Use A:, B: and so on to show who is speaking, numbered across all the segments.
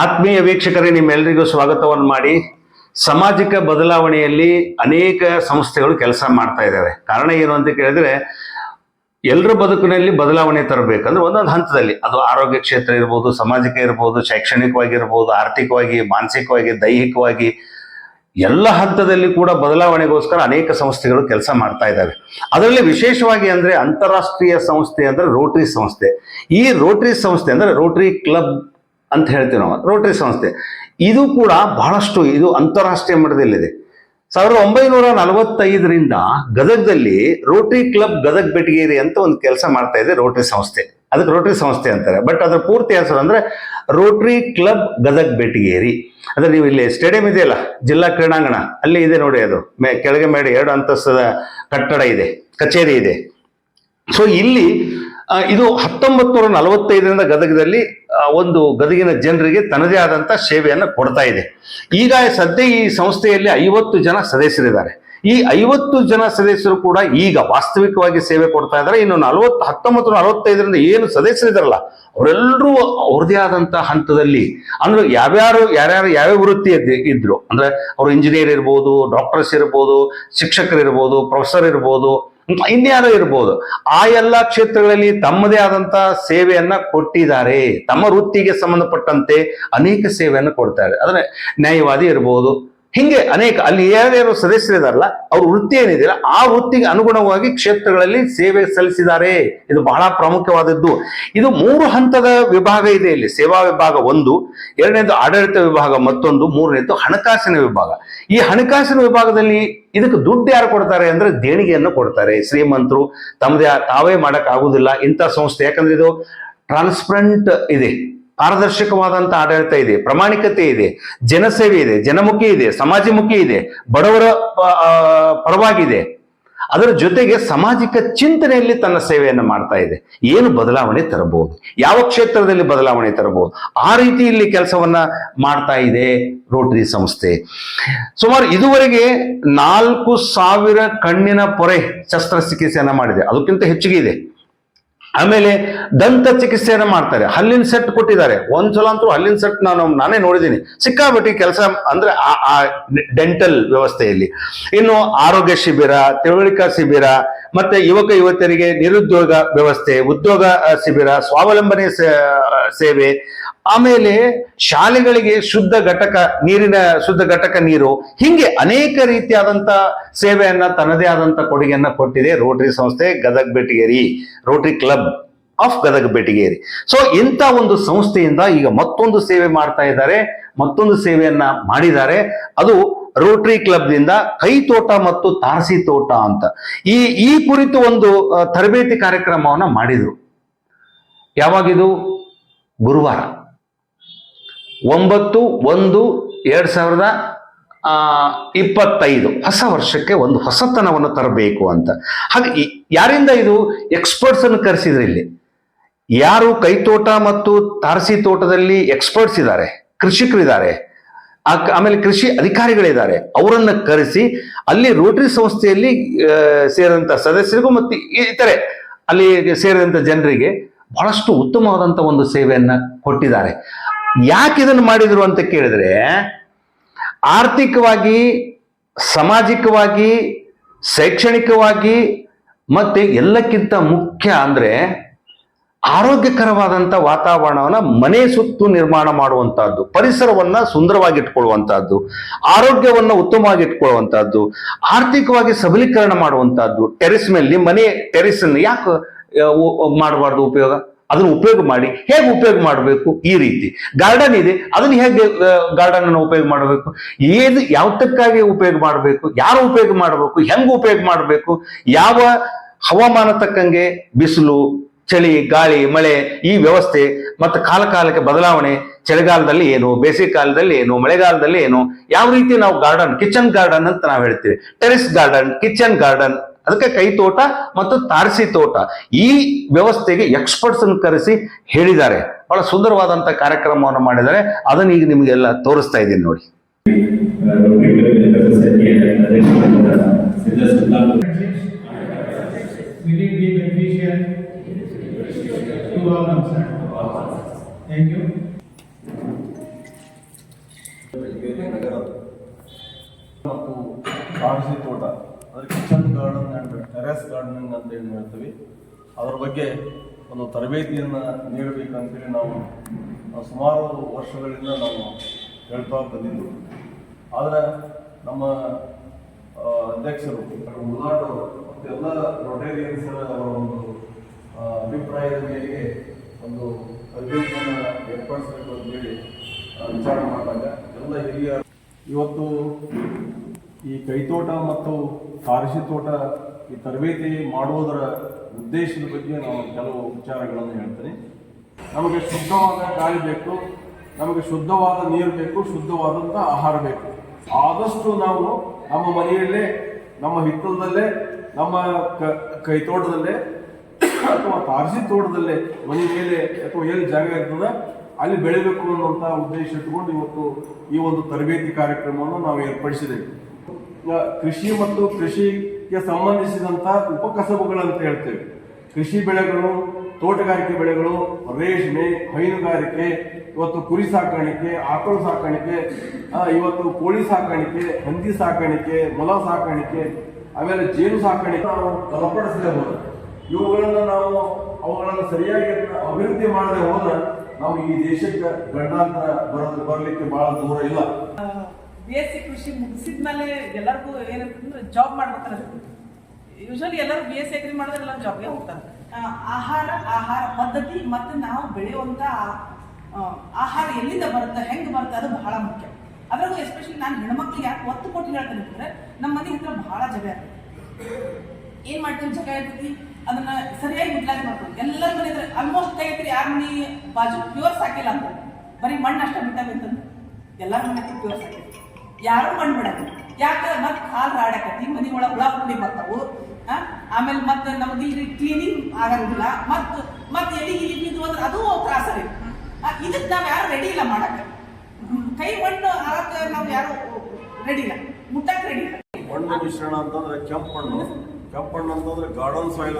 A: ಆತ್ಮೀಯ ವೀಕ್ಷಕರೇ ನಿಮ್ಮೆಲ್ಲರಿಗೂ ಸ್ವಾಗತವನ್ನು ಮಾಡಿ ಸಾಮಾಜಿಕ ಬದಲಾವಣೆಯಲ್ಲಿ ಅನೇಕ ಸಂಸ್ಥೆಗಳು ಕೆಲಸ ಮಾಡ್ತಾ ಇದ್ದಾವೆ. ಕಾರಣ ಏನು ಅಂತ ಕೇಳಿದ್ರೆ ಎಲ್ಲರ ಬದುಕಿನಲ್ಲಿ ಬದಲಾವಣೆ ತರಬೇಕಂದ್ರೆ ಒಂದೊಂದು ಹಂತದಲ್ಲಿ. ಅದು ಆರೋಗ್ಯ ಕ್ಷೇತ್ರ ಇರ್ಬೋದು ಸಾಮಾಜಿಕ ಇರ್ಬೋದು, ಶೈಕ್ಷಣಿಕವಾಗಿರ್ಬೋದು, ಆರ್ಥಿಕವಾಗಿ, ಮಾನಸಿಕವಾಗಿ, ದೈಹಿಕವಾಗಿ, ಎಲ್ಲ ಹಂತದಲ್ಲಿ ಕೂಡ ಬದಲಾವಣೆಗೋಸ್ಕರ ಅನೇಕ ಸಂಸ್ಥೆಗಳು ಕೆಲಸ ಮಾಡ್ತಾ ಇದ್ದಾವೆ. ಅದರಲ್ಲಿ ವಿಶೇಷವಾಗಿ ಅಂದ್ರೆ ಅಂತಾರಾಷ್ಟ್ರೀಯ ಸಂಸ್ಥೆ ಅಂದ್ರೆ ರೋಟರಿ ಸಂಸ್ಥೆ. ಈ ರೋಟರಿ ಸಂಸ್ಥೆ ಅಂದ್ರೆ ರೋಟರಿ ಕ್ಲಬ್ ಅಂತ ಹೇಳ್ತೀವಿ ನಾವು, ರೋಟರಿ ಸಂಸ್ಥೆ. ಇದು ಕೂಡ ಬಹಳಷ್ಟು ಇದು ಅಂತಾರಾಷ್ಟ್ರೀಯ ಮಟ್ಟದಲ್ಲಿದೆ. ಸಾವಿರದ ಒಂಬೈನೂರ ನಲವತ್ತೈದರಿಂದ ಗದಗದಲ್ಲಿ ರೋಟರಿ ಕ್ಲಬ್ ಗದಗ್ ಬೆಟಗೇರಿ ಅಂತ ಒಂದು ಕೆಲಸ ಮಾಡ್ತಾ ಇದೆ ರೋಟರಿ ಸಂಸ್ಥೆ. ಅದಕ್ಕೆ ರೋಟರಿ ಸಂಸ್ಥೆ ಅಂತಾರೆ. ಬಟ್ ಅದರ ಪೂರ್ತಿ ಹೆಸರು ಅಂದ್ರೆ ರೋಟರಿ ಕ್ಲಬ್ ಗದಗ್ ಬೆಟಗೇರಿ ಅಂದ್ರೆ ನೀವು ಇಲ್ಲಿ ಸ್ಟೇಡಿಯಂ ಇದೆಯಲ್ಲ, ಜಿಲ್ಲಾ ಕ್ರೀಡಾಂಗಣ, ಅಲ್ಲಿ ಇದೆ ನೋಡಿ ಅದು. ಮೇ, ಕೆಳಗೆ ಮೇಲೆ ಎರಡು ಅಂತಸ್ತದ ಕಟ್ಟಡ ಇದೆ, ಕಚೇರಿ ಇದೆ. ಸೊ ಇಲ್ಲಿ ಇದು ಹತ್ತೊಂಬತ್ತು ನೂರ ನಲವತ್ತೈದರಿಂದ ಗದಗದಲ್ಲಿ ಒಂದು ಗದಗಿನ ಜನರಿಗೆ ತನ್ನದೇ ಆದಂಥ ಸೇವೆಯನ್ನು ಕೊಡ್ತಾ ಇದೆ. ಈಗ ಸದ್ಯ ಈ ಸಂಸ್ಥೆಯಲ್ಲಿ ಐವತ್ತು ಜನ ಸದಸ್ಯರಿದ್ದಾರೆ. ಈ ಐವತ್ತು ಜನ ಸದಸ್ಯರು ಕೂಡ ಈಗ ವಾಸ್ತವಿಕವಾಗಿ ಸೇವೆ ಕೊಡ್ತಾ ಇದ್ದಾರೆ. ಇನ್ನು ನಲವತ್ತು ಹತ್ತೊಂಬತ್ತು ನಲವತ್ತೈದರಿಂದ ಏನು ಸದಸ್ಯರಿದ್ದಾರಲ್ಲ ಅವರೆಲ್ಲರೂ ಅವ್ರದೇ ಆದಂತ ಹಂತದಲ್ಲಿ, ಅಂದ್ರೆ ಯಾವ್ಯಾರು, ಯಾರ್ಯಾರು ಯಾವ್ಯಾವ ವೃತ್ತಿ ಇದ್ರು, ಅಂದ್ರೆ ಅವರು ಇಂಜಿನಿಯರ್ ಇರ್ಬೋದು ಡಾಕ್ಟರ್ಸ್ ಇರ್ಬೋದು ಶಿಕ್ಷಕರು ಇರ್ಬೋದು ಪ್ರೊಫೆಸರ್ ಇರ್ಬೋದು ಇನ್ಯಾರೋ ಇರ್ಬೋದು. ಆ ಎಲ್ಲ ಕ್ಷೇತ್ರಗಳಲ್ಲಿ ತಮ್ಮದೇ ಆದಂತ ಸೇವೆಯನ್ನ ಕೊಟ್ಟಿದ್ದಾರೆ. ತಮ್ಮ ವೃತ್ತಿಗೆ ಸಂಬಂಧಪಟ್ಟಂತೆ ಅನೇಕ ಸೇವೆಯನ್ನು ಕೊಡ್ತಾರೆ. ಅಂದ್ರೆ ನ್ಯಾಯವಾದಿ ಇರ್ಬೋದು ಹಿಂಗೆ ಅನೇಕ, ಅಲ್ಲಿ ಯಾರ್ಯಾರು ಸದಸ್ಯರಿದಾರಲ್ಲ ಅವ್ರ ವೃತ್ತಿ ಏನಿದೆಯಲ್ಲ, ಆ ವೃತ್ತಿಗೆ ಅನುಗುಣವಾಗಿ ಕ್ಷೇತ್ರಗಳಲ್ಲಿ ಸೇವೆ ಸಲ್ಲಿಸಿದ್ದಾರೆ. ಇದು ಬಹಳ ಪ್ರಾಮುಖ್ಯವಾದದ್ದು. ಇದು ಮೂರು ಹಂತದ ವಿಭಾಗ ಇದೆ ಇಲ್ಲಿ. ಸೇವಾ ವಿಭಾಗ ಒಂದು, ಎರಡನೇದು ಆಡಳಿತ ವಿಭಾಗ ಮತ್ತೊಂದು, ಮೂರನೇದು ಹಣಕಾಸಿನ ವಿಭಾಗ. ಈ ಹಣಕಾಸಿನ ವಿಭಾಗದಲ್ಲಿ ಇದಕ್ಕೆ ದುಡ್ಡು ಯಾರು ಕೊಡ್ತಾರೆ ಅಂದ್ರೆ ದೇಣಿಗೆಯನ್ನು ಕೊಡ್ತಾರೆ. ಶ್ರೀಮಂತರು ತಮ್ಮದೇ ತಾವೇ ಮಾಡಕ್ ಆಗುದಿಲ್ಲ ಇಂಥ ಸಂಸ್ಥೆ. ಯಾಕಂದ್ರೆ ಇದು ಟ್ರಾನ್ಸ್ಪರೆಂಟ್ ಇದೆ. ಪಾರದರ್ಶಕವಾದಂತ ಆಡಳಿತ ಇದೆ, ಪ್ರಾಮಾಣಿಕತೆ ಇದೆ, ಜನಸೇವೆ ಇದೆ, ಜನಮುಖಿ ಇದೆ, ಸಮಾಜಮುಖಿ ಇದೆ, ಬಡವರ ಪರವಾಗಿದೆ. ಅದರ ಜೊತೆಗೆ ಸಾಮಾಜಿಕ ಚಿಂತನೆಯಲ್ಲಿ ತನ್ನ ಸೇವೆಯನ್ನು ಮಾಡ್ತಾ ಇದೆ. ಏನು ಬದಲಾವಣೆ ತರಬಹುದು? ಯಾವ ಕ್ಷೇತ್ರದಲ್ಲಿ ಬದಲಾವಣೆ ತರಬಹುದು? ಆ ರೀತಿ ಇಲ್ಲಿ ಕೆಲಸವನ್ನ ಮಾಡ್ತಾ ಇದೆ ರೋಟರಿ ಸಂಸ್ಥೆ. ಸುಮಾರು ಇದುವರೆಗೆ ನಾಲ್ಕು ಸಾವಿರ ಕಣ್ಣಿನ ಪೊರೆ ಶಸ್ತ್ರಚಿಕಿತ್ಸೆಯನ್ನು ಮಾಡಿದೆ. ಅದಕ್ಕಿಂತ ಹೆಚ್ಚಿಗೆ ಇದೆ. ಆಮೇಲೆ ದಂತ ಚಿಕಿತ್ಸೆಯನ್ನು ಮಾಡ್ತಾರೆ. ಹಲ್ಲಿನ ಸೆಟ್ ಕೊಟ್ಟಿದ್ದಾರೆ. ಒಂದ್ಸಲ ಅಂತೂ ಹಲ್ಲಿನ ಸೆಟ್ ನಾನು ನಾನೇ ನೋಡಿದ್ದೀನಿ. ಸಿಕ್ಕಾಬಿಟ್ಟು ಕೆಲಸ ಅಂದ್ರೆ ಆ- ಡೆಂಟಲ್ ವ್ಯವಸ್ಥೆಯಲ್ಲಿ. ಇನ್ನು ಆರೋಗ್ಯ ಶಿಬಿರ, ತಿಳುವಳಿಕಾ ಶಿಬಿರ, ಮತ್ತೆ ಯುವಕ ಯುವತಿಯರಿಗೆ ನಿರುದ್ಯೋಗ ವ್ಯವಸ್ಥೆ, ಉದ್ಯೋಗ ಶಿಬಿರ, ಸ್ವಾವಲಂಬನೆ ಸೇವೆ ಆಮೇಲೆ ಶಾಲೆಗಳಿಗೆ ಶುದ್ಧ ಘಟಕ, ನೀರಿನ ಶುದ್ಧ ಘಟಕ ನೀರು, ಹಿಂಗೆ ಅನೇಕ ರೀತಿಯಾದಂತ ಸೇವೆಯನ್ನ ತನ್ನದೇ ಆದಂತ ಕೊಡುಗೆಯನ್ನ ಕೊಟ್ಟಿದೆ ರೋಟರಿ ಸಂಸ್ಥೆ Gadag Betageri Rotary club of Gadag Betageri so ಇಂಥ ಒಂದು ಸಂಸ್ಥೆಯಿಂದ ಈಗ ಮತ್ತೊಂದು ಸೇವೆ ಮಾಡ್ತಾ ಇದ್ದಾರೆ, ಮತ್ತೊಂದು ಸೇವೆಯನ್ನ ಮಾಡಿದ್ದಾರೆ. ಅದು ರೋಟರಿ ಕ್ಲಬ್ನಿಂದ ಕೈ ತೋಟ ಮತ್ತು ತಾರಸಿ ತೋಟ ಅಂತ. ಈ ಈ ಕುರಿತು ಒಂದು ತರಬೇತಿ ಕಾರ್ಯಕ್ರಮವನ್ನು ಮಾಡಿದ್ರು. ಯಾವಾಗಿದು? ಗುರುವಾರ. ಒಂಬತ್ತು, ಒಂದು, ಎರಡ್ ಸಾವಿರದ ಇಪ್ಪತ್ತೈದು. ಹೊಸ ವರ್ಷಕ್ಕೆ ಒಂದು ಹೊಸತನವನ್ನು ತರಬೇಕು ಅಂತ. ಹಾಗೆ ಯಾರಿಂದ ಇದು ಎಕ್ಸ್ಪರ್ಟ್ಸ್ ಅನ್ನು ಕರೆಸಿದ್ರು ಇಲ್ಲಿ? ಯಾರು ಕೈತೋಟ ಮತ್ತು ತಾರಸಿ ತೋಟದಲ್ಲಿ ಎಕ್ಸ್ಪರ್ಟ್ಸ್ ಇದ್ದಾರೆ ಕೃಷಿಕರಿದ್ದಾರೆ ಆ- ಆಮೇಲೆ ಕೃಷಿ ಅಧಿಕಾರಿಗಳಿದ್ದಾರೆ ಅವರನ್ನ ಕರೆಸಿ ಅಲ್ಲಿ ರೋಟರಿ ಸಂಸ್ಥೆಯಲ್ಲಿ ಸೇರಿದಂಥ ಸದಸ್ಯರಿಗೂ ಮತ್ತು ಇತರೆ, ಅಲ್ಲಿ ಸೇರಿದಂಥ ಜನರಿಗೆ ಬಹಳಷ್ಟು ಉತ್ತಮವಾದಂತ ಒಂದು ಸೇವೆಯನ್ನು ಕೊಟ್ಟಿದ್ದಾರೆ. ಯಾಕೆ ಇದನ್ನು ಮಾಡಿದ್ರು ಅಂತ ಕೇಳಿದ್ರೆ, ಆರ್ಥಿಕವಾಗಿ, ಸಾಮಾಜಿಕವಾಗಿ, ಶೈಕ್ಷಣಿಕವಾಗಿ, ಮತ್ತೆ ಎಲ್ಲಕ್ಕಿಂತ ಮುಖ್ಯ ಅಂದ್ರೆ ಆರೋಗ್ಯಕರವಾದಂತ ವಾತಾವರಣವನ್ನ ಮನೆ ಸುತ್ತು ನಿರ್ಮಾಣ ಮಾಡುವಂತಹದ್ದು, ಪರಿಸರವನ್ನ ಸುಂದರವಾಗಿ ಇಟ್ಕೊಳ್ಳುವಂತಹದ್ದು ಆರೋಗ್ಯವನ್ನ ಉತ್ತಮವಾಗಿ ಇಟ್ಕೊಳ್ಳುವಂತಹದ್ದು ಆರ್ಥಿಕವಾಗಿ ಸಬಲೀಕರಣ ಮಾಡುವಂತಹದ್ದು ಟೆರೆಸ್ ಮೇಲೆ ಮನೆ ಟೆರೆಸ್ ಯಾಕೆ ಮಾಡಬಾರ್ದು ಉಪಯೋಗ? ಅದನ್ನು ಉಪಯೋಗ ಮಾಡಿ, ಹೇಗೆ ಉಪಯೋಗ ಮಾಡಬೇಕು? ಈ ರೀತಿ. ಗಾರ್ಡನ್ ಇದೆ, ಅದನ್ನು ಹೇಗೆ ಗಾರ್ಡನ್ ಅನ್ನು ಉಪಯೋಗ ಮಾಡಬೇಕು? ಏನು ಯಾವತ್ತಕ್ಕಾಗಿ ಉಪಯೋಗ ಮಾಡಬೇಕು? ಯಾರು ಉಪಯೋಗ ಮಾಡಬೇಕು? ಹೆಂಗ್ ಉಪಯೋಗ ಮಾಡಬೇಕು? ಯಾವ ಹವಾಮಾನ ತಕ್ಕಂಗೆ ಬಿಸಿಲು, ಚಳಿ, ಗಾಳಿ, ಮಳೆ, ಈ ವ್ಯವಸ್ಥೆ, ಮತ್ತು ಕಾಲ ಕಾಲಕ್ಕೆ ಬದಲಾವಣೆ, ಚಳಿಗಾಲದಲ್ಲಿ ಏನು ಬೇಸಿಗೆ ಕಾಲದಲ್ಲಿ ಏನು, ಮಳೆಗಾಲದಲ್ಲಿ ಏನು, ಯಾವ ರೀತಿ ನಾವು ಗಾರ್ಡನ್ ಕಿಚನ್ ಗಾರ್ಡನ್ ಅಂತ ನಾವು ಹೇಳ್ತೀವಿ. ಟೆರೆಸ್ ಗಾರ್ಡನ್ ಕಿಚನ್ ಗಾರ್ಡನ್ ಅದಕ್ಕೆ ಕೈ ತೋಟ ಮತ್ತು ತಾರಸಿ ತೋಟ. ಈ ವ್ಯವಸ್ಥೆಗೆ ಎಕ್ಸ್ಪರ್ಟ್ಸ್ ಅನ್ನು ಕರೆಸಿ ಹೇಳಿದ್ದಾರೆ. ಬಹಳ ಸುಂದರವಾದಂತ ಕಾರ್ಯಕ್ರಮವನ್ನು ಮಾಡಿದ್ದಾರೆ. ಅದನ್ನ ಈಗ ನಿಮಗೆಲ್ಲ ತೋರಿಸ್ತಾ ಇದ್ದೀನಿ ನೋಡಿ
B: will it be beneficial to all concerned? Thank you.
C: ತೋಟ ಅಂದ್ರೆ kitchen garden and terrace gardening ಅಂತ ಏನು ಹೇಳ್ತೀವಿ ಅದರ ಬಗ್ಗೆ ಒಂದು ತರಬೇತಿಯನ್ನು ನೀಡಬೇಕಂತೇಳಿ ನಾವು ಸುಮಾರು ವರ್ಷಗಳಿಂದ ನಾವು ಹೇಳ್ತಾ ಬಂದಿದ್ದು ಆದರೆ ನಮ್ಮ ಅಧ್ಯಕ್ಷರು ಮತ್ತು ಎಲ್ಲ ರೊಟೇರಿಯನ್ಸ್ ಅವರ ಒಂದು ಅಭಿಪ್ರಾಯದ ಮೇಲೆ ಒಂದು ತರಬೇತಿಯನ್ನು ಏರ್ಪಡಿಸಬೇಕು ಅಂತೇಳಿ ವಿಚಾರ ಮಾಡಿದಾಗ ಎಲ್ಲ ಹಿರಿಯ ಇವತ್ತು ಈ ಕೈತೋಟ ಮತ್ತು ತಾರಸಿ ತೋಟ ಈ ತರಬೇತಿ ಮಾಡುವುದರ ಉದ್ದೇಶದ ಬಗ್ಗೆ ನಾವು ಕೆಲವು ವಿಚಾರಗಳನ್ನು ಹೇಳ್ತೀನಿ. ನಮಗೆ ಶುದ್ಧವಾದ ಗಾಳಿ ಬೇಕು, ನಮಗೆ ಶುದ್ಧವಾದ ನೀರು ಬೇಕು ಶುದ್ಧವಾದಂಥ ಆಹಾರ ಬೇಕು. ಆದಷ್ಟು ನಾವು ನಮ್ಮ ಮನೆಯಲ್ಲೇ, ನಮ್ಮ ಹಿತ್ತಲದಲ್ಲೇ, ನಮ್ಮ ಕ ಕೈತೋಟದಲ್ಲೇ ಅಥವಾ ತಾರಸಿ ತೋಟದಲ್ಲೇ, ಮನೆ ಮೇಲೆ ಅಥವಾ ಎಲ್ಲಿ ಜಾಗ ಇರ್ತದೆ, ಅಲ್ಲಿ ಬೆಳಿಬೇಕು ಅನ್ನುವಂಥ ಉದ್ದೇಶ ಇಟ್ಕೊಂಡು ಇವತ್ತು ಈ ಒಂದು ತರಬೇತಿ ಕಾರ್ಯಕ್ರಮವನ್ನು ನಾವು ಏರ್ಪಡಿಸಿದ್ದೇವೆ. ಕೃಷಿ ಮತ್ತು ಕೃಷಿಗೆ ಸಂಬಂಧಿಸಿದಂಥ ಅಂತ ಹೇಳ್ತೇವೆ. ಕೃಷಿ ಬೆಳೆಗಳು, ತೋಟಗಾರಿಕೆ ಬೆಳೆಗಳು, ರೇಷ್ಮೆ, ಹೈನುಗಾರಿಕೆ, ಇವತ್ತು ಕುರಿ ಸಾಕಾಣಿಕೆ, ಆಕಳು ಸಾಕಾಣಿಕೆ ಇವತ್ತು ಕೋಳಿ ಸಾಕಾಣಿಕೆ, ಹಂದಿ ಸಾಕಾಣಿಕೆ, ಮೊಲ ಸಾಕಾಣಿಕೆ, ಆಮೇಲೆ ಜೇನು ಸಾಕಾಣಿಕೆ ನಾವು ಬಲಪಡಿಸಲೇಬಹುದು ಇವುಗಳನ್ನು ನಾವು ಅವುಗಳನ್ನು ಸರಿಯಾಗಿ ಅಭಿವೃದ್ಧಿ ಮಾಡದೆ ಹೋದ್ರೆ ನಾವು ಈ ದೇಶಕ್ಕೆ ಗಂಡಾಂತರ ಬರೋದು ಬರಲಿಕ್ಕೆ ಬಹಳ ದೂರ ಇಲ್ಲ.
D: ಬಿ ಎಸ್ ಸಿ ಕೃಷಿ ಮುಗಿಸಿದ್ಮೇಲೆ ಎಲ್ಲರಿಗೂ ಏನಂತಂದ್ರೆ ಜಾಬ್ ಮಾಡ್ಬೇಕಲ್ಲ. ಯೂಶಲಿ ಎಲ್ಲರೂ ಬಿ ಎಸ್ ಸಿ ಅಗ್ರಿ ಮಾಡಿದ್ರೆ ಎಲ್ಲ ಜಾಬ್ಗೆ ಹೋಗ್ತಾರೆ. ಆಹಾರ ಆಹಾರ ಪದ್ಧತಿ ಮತ್ತು ನಾವು ಬೆಳೆಯುವಂಥ ಆಹಾರ ಎಲ್ಲಿಂದ ಬರುತ್ತೆ, ಹೆಂಗೆ ಬರುತ್ತೆ ಅದು ಬಹಳ ಮುಖ್ಯ. ಅದ್ರಾಗೂ ಎಸ್ಪೆಷಲಿ ನಾನು ಹೆಣ್ಮಕ್ಳಿಗೆ ಯಾಕೆ ಒತ್ತು ಕೊಟ್ಟು ಹೇಳ್ತೇನೆ ಅಂದರೆ ನಮ್ಮ ಮನೆ ಹತ್ರ ಬಹಳ ಜಗ ಇರ್ತದೆ ಏನು ಮಾಡ್ತೀವಿ ಜಗ ಇರ್ತೈತಿ? ಅದನ್ನ ಸರಿಯಾಗಿ ಯುಟಿಲೈಸ್ ಮಾಡ್ಕೊಂಡು ಎಲ್ಲರ ಮನೆ ಹತ್ರ ಆಲ್ಮೋಸ್ಟ್ ತೆಗಿತೀರಿ ಯಾರ ಮನೆ? ಬಾಜು ಪ್ಯೂರ್ಸ್ ಹಾಕಿಲ್ಲ ಅಂತ. ಬರೀ ಮಣ್ಣು ಅಷ್ಟೇ ಬಿಟ್ಟಾಗ ಎಲ್ಲರ ಮನೆ ಹತ್ರ ಪ್ಯೂರ್ ಸಾಕಿಲ್ಲ. ಯಾರು ಮಣ್ಣು ಬಿಡಕ್ಕೆ ಯಾಕೆ ಮತ್ತೆ ಹಾಲು ರಾಡಕತ್ತಿ ಮನೆ ಒಳಗೆ ಹುಳ ಹುಳಿ ಬರ್ತಾವು? ಆಮೇಲೆ ಮತ್ತೆ ನಮಗೆ ಇಲ್ಲಿ ಕ್ಲೀನಿಂಗ್ ಆಗಂಗಿಲ್ಲ ಮತ್ತು ಮತ್ತೆ ಎಲ್ಲಿ ಇಲ್ಲಿ ಬಿದ್ದು ಅಂದ್ರೆ ಅದು ತ್ರಾಸ ರೀ. ಇದಕ್ಕೆ ನಾವು ಯಾರು ರೆಡಿ ಇಲ್ಲ ಮಾಡಕ್ಕೆ. ಕೈ ಮಣ್ಣು ಹಾಕ ನಾವು ಯಾರು ರೆಡಿ ಇಲ್ಲ. ಮುಟ್ಟಕ್ಕೆ ರೆಡಿ ಇಲ್ಲ.
C: ಮಣ್ಣು ಮಿಶ್ರಣ ಅಂತಂದ್ರೆ ಕೆಂಪು ಮಣ್ಣು. ಕೆಂಪು ಮಣ್ಣು ಅಂತಂದ್ರೆ ಗಾರ್ಡನ್ ಸಾಯಿಲ್.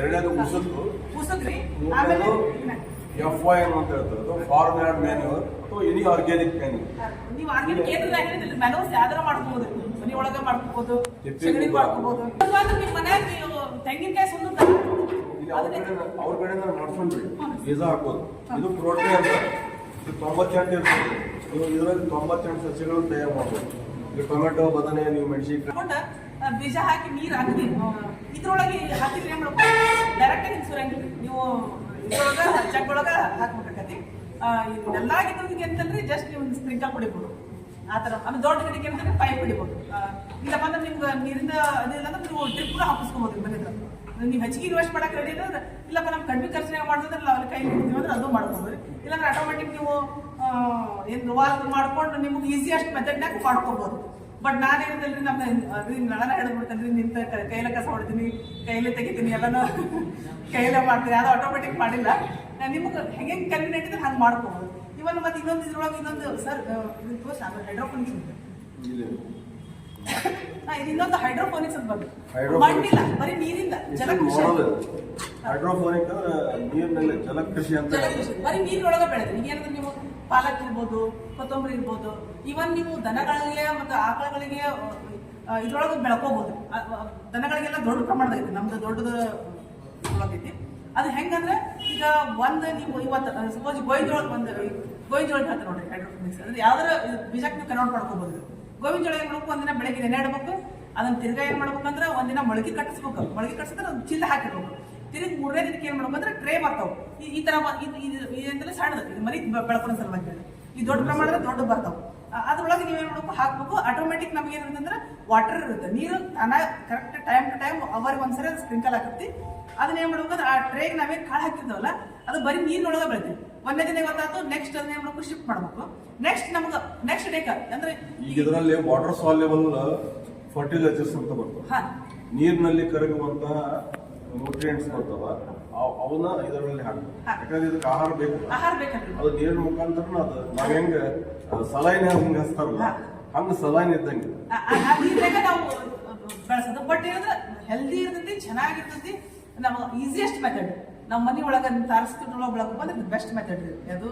C: ಎರಡನೇದು ಮುಸುಕು.
D: ಮುಸುಕ್ರಿ. ಆಮೇಲೆ
C: ಎಫ್ ವೈ ಅಂತ ಹೇಳ್ತಾರೆ. ಅದು ಫಾರ್ಮ್ ಮ್ಯಾನ್ಯೂರ್ ಅಥವಾ ಎನಿ ಆರ್ಗ್ಯಾನಿಕ್ ಮ್ಯಾನ್ಯೂರ್
D: ನೀವು ಆರ್ಗ್ಯಾನಿಕ್ ಕೇಂದ್ರದಾಗ ಹೇಳಿದ್ರಿ ಮೆನೋಸ್ ಯಾವ್ದಾರ ಮನಿ ಒಳಗೆ ಸಗಣಿ. ನಿಮ್ಮ ಮನ್ಯಾಗ ನೀವು ತೆಂಗಿನಕಾಯಿ
C: ಅವ್ರ ಕಡೆ ಅವ್ರ ನಡ್ಕೊಂಡ್ರಿ ಬೀಜ ಹಾಕೋದು. ಇದು ಪ್ರೋಟೀನ್ ಅಂತ. ಇದು ತೊಂಬತ್ತೆಂಟು ಇರ್ತದೆ. ನೀವು ಇದರಲ್ಲಿ ತೊಂಬತ್ತೆಂಟು ಸಸ್ಯಗಳನ್ನು ತಯಾರು ಮಾಡ್ಬೋದು. ಈಗ ಟೊಮೆಟೊ ಬದನೆ ನೀವು ಮೆಣಸಿನ್ಕಾಯಿ.
D: ಬೀಜ ಹಾಕಿ ನೀರು ಹಾಕಿ ಇದ್ರೊಳಗೆ ಹಾಕಿದ್ರೆ ಏನು ಮಾಡ್ಬೇಕು ಡೈರೆಕ್ಟ್ ಆಗಿ ಸುರಂಗಿಲ್ಲ ನೀವು ಇದ್ರೊಳಗ ಜಗ್ ಒಳಗ ಹಾಕ್ಬೇಕಾಗತಿ ಇದನ್ನೆಲ್ಲ ಆಗಿದ್ದಕ್ಕೆ ಅಂತಂದ್ರೆ ಜಸ್ಟ್ ನೀವು ಸ್ಪ್ರಿಂಕಲ್ ಹೊಡಿಬೋದು ಆ ಥರ, ಆಮೇಲೆ ದೊಡ್ಡ ಗಿಡಕ್ಕೆ ಅಂತಂದ್ರೆ ಪೈಪ್ ಹೊಡಿಬೋದು ಇಲ್ಲಪ್ಪ ಅಂದ್ರೆ ನಿಮ್ಗೆ ನೀರಿಂದ ಅದಿಲ್ಲ ಅಂದ್ರೆ ನೀವು ಡ್ರಿಪ್ ಕೂಡ ಹಾಕಿಸ್ಕೊಬೋದು ಮನೆ ಹತ್ರ. ನೀವು ಹೆಚ್ಚಿಗೆ ಇನ್ವೆಸ್ಟ್ ಮಾಡಕ್ಕೆ ರೆಡಿ ಅಂದ್ರೆ ಇಲ್ಲಪ್ಪ ನಮ್ಮ ಕಡಿಮೆ ಖರ್ಚಿನಾಗ ಮಾಡಿದ್ರೆ ಅಲ್ಲಿ ಕೈ ಹಿಡಿತೀವಿ ಅಂದ್ರೆ ಅದು ಮಾಡ್ಕೊಬೋದು ಇಲ್ಲಾಂದ್ರೆ ಆಟೋಮೆಟಿಕ್ ನೀವು ಏನು ವಾಲ್ ಮಾಡ್ಕೊಂಡು ನಿಮ್ಗೆ ಈಸಿಯೆಸ್ಟ್ ಮೆಥಡ್ನಾಗ ಮಾಡ್ಕೋಬೋದು. ಬಟ್ ನಾನೇನಿಲ್ಲ ನಮ್ಮ ನಳನ ಹಿಡಿದ್ಬಿಡ್ತೇನೆ ನಿಂತ ಕೈಲ ಕಸ ಹೊಡ್ತೀನಿ ಕೈಲೇ ತೆಗಿತೀನಿ ಎಲ್ಲನೂ ಕೈಲೇ ಮಾಡ್ತೀನಿ. ಅದು ಆಟೋಮೆಟಿಕ್ ಮಾಡಿಲ್ಲ. ನಿಮ್ಗೆ ಹೆಂಗೆ ಕನ್ವಿನಿಯಂಟ್ ಇದ್ರೆ ಹಂಗೆ ಮಾಡ್ಕೋಬೋದು. ಇವನ್ ಮತ್ತೆ ಇನ್ನೊಂದು ಇದ್ರೊಳಗೆ ಇನ್ನೊಂದು ಸರ್ ಇದು ಹೈಡ್ರೋಫೋನಿಕ್ಸ್ ಅಂತ ಇದು ಇನ್ನೊಂದು ಹೈಡ್ರೋಫೋನಿಕ್ಸ್ ಅಂತ ಬಂದು. ಮಣ್ಣಿಲ್ಲ ಬರೀ ನೀರಿಂದ ಜಲಕೃಷಿ.
C: ಹೈಡ್ರೋಫೋನಿಕ್ ನೀರಿನಲ್ಲಿ ಜಲಕೃಷಿ ಅಂತ
D: ಬರೀ ನೀರೊಳಗೆ ಬೆಳೆದ್ರಿ ಈಗ ಏನಂದ್ರೆ ನೀವು ಪಾಲಕ್ ಇರ್ಬೋದು, ಕೊತ್ತಂಬರಿ ಇರ್ಬೋದು ಇವನ್ ನೀವು ದನಗಳಿಗೆ ಮತ್ತು ಆಕಳಗಳಿಗೆ ಇದ್ರೊಳಗೆ ಬೆಳ್ಕೋಬಹುದು ದನಗಳಿಗೆಲ್ಲ ದೊಡ್ಡ ಪ್ರಮಾಣದಾಗಿದೆ ನಮ್ದು ದೊಡ್ಡದು ಒಳಗೈತಿ ಅದು ಹೆಂಗಂದ್ರೆ ಈಗ ಒಂದು ನೀವು ಇವತ್ತು ಸಪೋಸ್ ಗೋವಿಂದೊಳಗೆ ಒಂದ್ ಗೋವಿಂದೊಳಗೆ ಹೇಳ್ತಾರೆ ನೋಡ್ರಿ ಹೈಡ್ರೋಫೋನಿಕ್ಸ್ ಅಂದ್ರೆ ಯಾವ್ದಾರ ಬೀಜಕ್ಕೆ ನೀವು ಕನ್ವರ್ಟ್ ಮಾಡ್ಕೋಬಹುದು ಗೋವಿಂದೊಳಗೆ ಜೋಳ ಏನ್ ಮಾಡ್ಬೇಕು? ಒಂದಿನ ಬೆಳಗ್ಗೆ ನೆನೆ ಇಡ್ಬೇಕು ಅದನ್ನ ತಿರ್ಗಾ ಏನ್ ಮಾಡ್ಬೇಕಂದ್ರೆ ಒಂದಿನ ಮೊಳಕೆ ಕಟ್ಟಿಸ್ಬೇಕು. ಮೊಳಕೆ ಕಟ್ಟಿಸಿದ್ರೆ ಚಿಲ್ಲ ಚೀಲ ಹಾಕಿರ್ಬೇಕು. ತಿರುಗಿ ಮೂರನೇ ದಿನಕ್ಕೆ ಏನ್ ಮಾಡ್ಬೇಕಂದ್ರೆ ಟ್ರೇ ಬರ್ತಾವ ಈ ತರ ಏನಂತಲೇ ಸಣ್ಣದು. ಇದು ಮರಿ ಬೆಳಕೊಂಡ ಬೆಳ್ಕೊಳೋ ಸಲುವಾಗಿ ಹೇಳಿ. ಈ ದೊಡ್ಡ ಪ್ರಮಾಣದ ದೊಡ್ಡ ಬರ್ತಾವ. ಅದ್ರೊಳಗೆ ನೀವೇನ್ ಮಾಡ್ಬೇಕು? ಹಾಕ್ಬೇಕು. ಆಟೋಮೆಟಿಕ್ ನಮ್ಗೆ ಏನಂತಂದ್ರೆ ಅಂದ್ರೆ ವಾಟರ್ ಇರುತ್ತೆ. ನೀರು ತಾನ ಕರೆಕ್ಟ್ ಟೈಮ್ ಟು ಟೈಮ್ ಅವರಿಗೆ ಒಂದ್ಸರಿ ಸ್ಪ್ರಿಂಕಲ್ ಹಾಕತ್ತಿ ಅದನ್ನ ಏನ್ ಮಾಡ್ಬೇಕಂದ್ರೆ ಆ ಟ್ರೇಗೆ ನಾವೇನ್ ಕಾಳು ಹಾಕಿರ್ತಾವಲ್ಲ ಅದು ಬರೀ ನೀರಿನೊಳಗೆ ಬೆಳಿತೀವಿ. ಒಂದೇ ದಿನ ಗೊತ್ತಾಯ್ತು ನೆಕ್ಸ್ಟ್ ಅದನ್ನ ಏನ್ ಮಾಡ್ಬೇಕು? ಶಿಫ್ಟ್ ಮಾಡ್ಬೇಕು. ನೆಕ್ಸ್ಟ್ ನಮ್ಗೆ ನೆಕ್ಸ್ಟ್ ಡೇಕ ಅಂದ್ರೆ
C: ಈಗ ಇದರಲ್ಲಿ ವಾಟರ್ ಸಾಲ್ಯುಬಲ್ ಫರ್ಟಿಲೈಸರ್ಸ್ ಅಂತ ಬರ್ತವೆ
D: ಹಾ.
C: ನೀರಿನಲ್ಲಿ ಕರಗುವಂತಹ ನ್ಯೂಟ್ರಿಯೆಂಟ್ಸ್ ಬರ್ತವ ಅವ್- ಅವನ್ನ ಇದರಲ್ಲಿ ಹಾಕ್ಬೇಕು. ಯಾಕಂದ್ರೆ ಇದಕ್ಕೆ ಆಹಾರ ಬೇಕು. ಅದು ನೀರಿನ ಮುಖಾಂತರ ಅದು. ನಾವ್ ಹೆಂಗ ಸಲೈನ್ ಹೆಂಗ್ ಹಚ್ತಾರಲ್ಲ ಹಂಗ ಸಲೈನ್ ಇದ್ದಂಗೆ.
D: ಬೆಳೆಸೋದು. ಬಟ್ ಏನಂದ್ರೆ ಹೆಲ್ದಿ ಇರ್ತೈತಿ ಚೆನ್ನಾಗಿರ್ತೈತಿ ನಮ್ಮ ಈಸಿಯೆಸ್ಟ್ ಮೆಥಡ್ ನಮ್ಮ ಮನೆ ಒಳಗೆ ತಾರಸ್ತಿದ್ರೊಳಗೆ ಬೆಳಕು ಬಂದ್ರೆ ಬೆಸ್ಟ್ ಮೆಥಡ್ ಅದು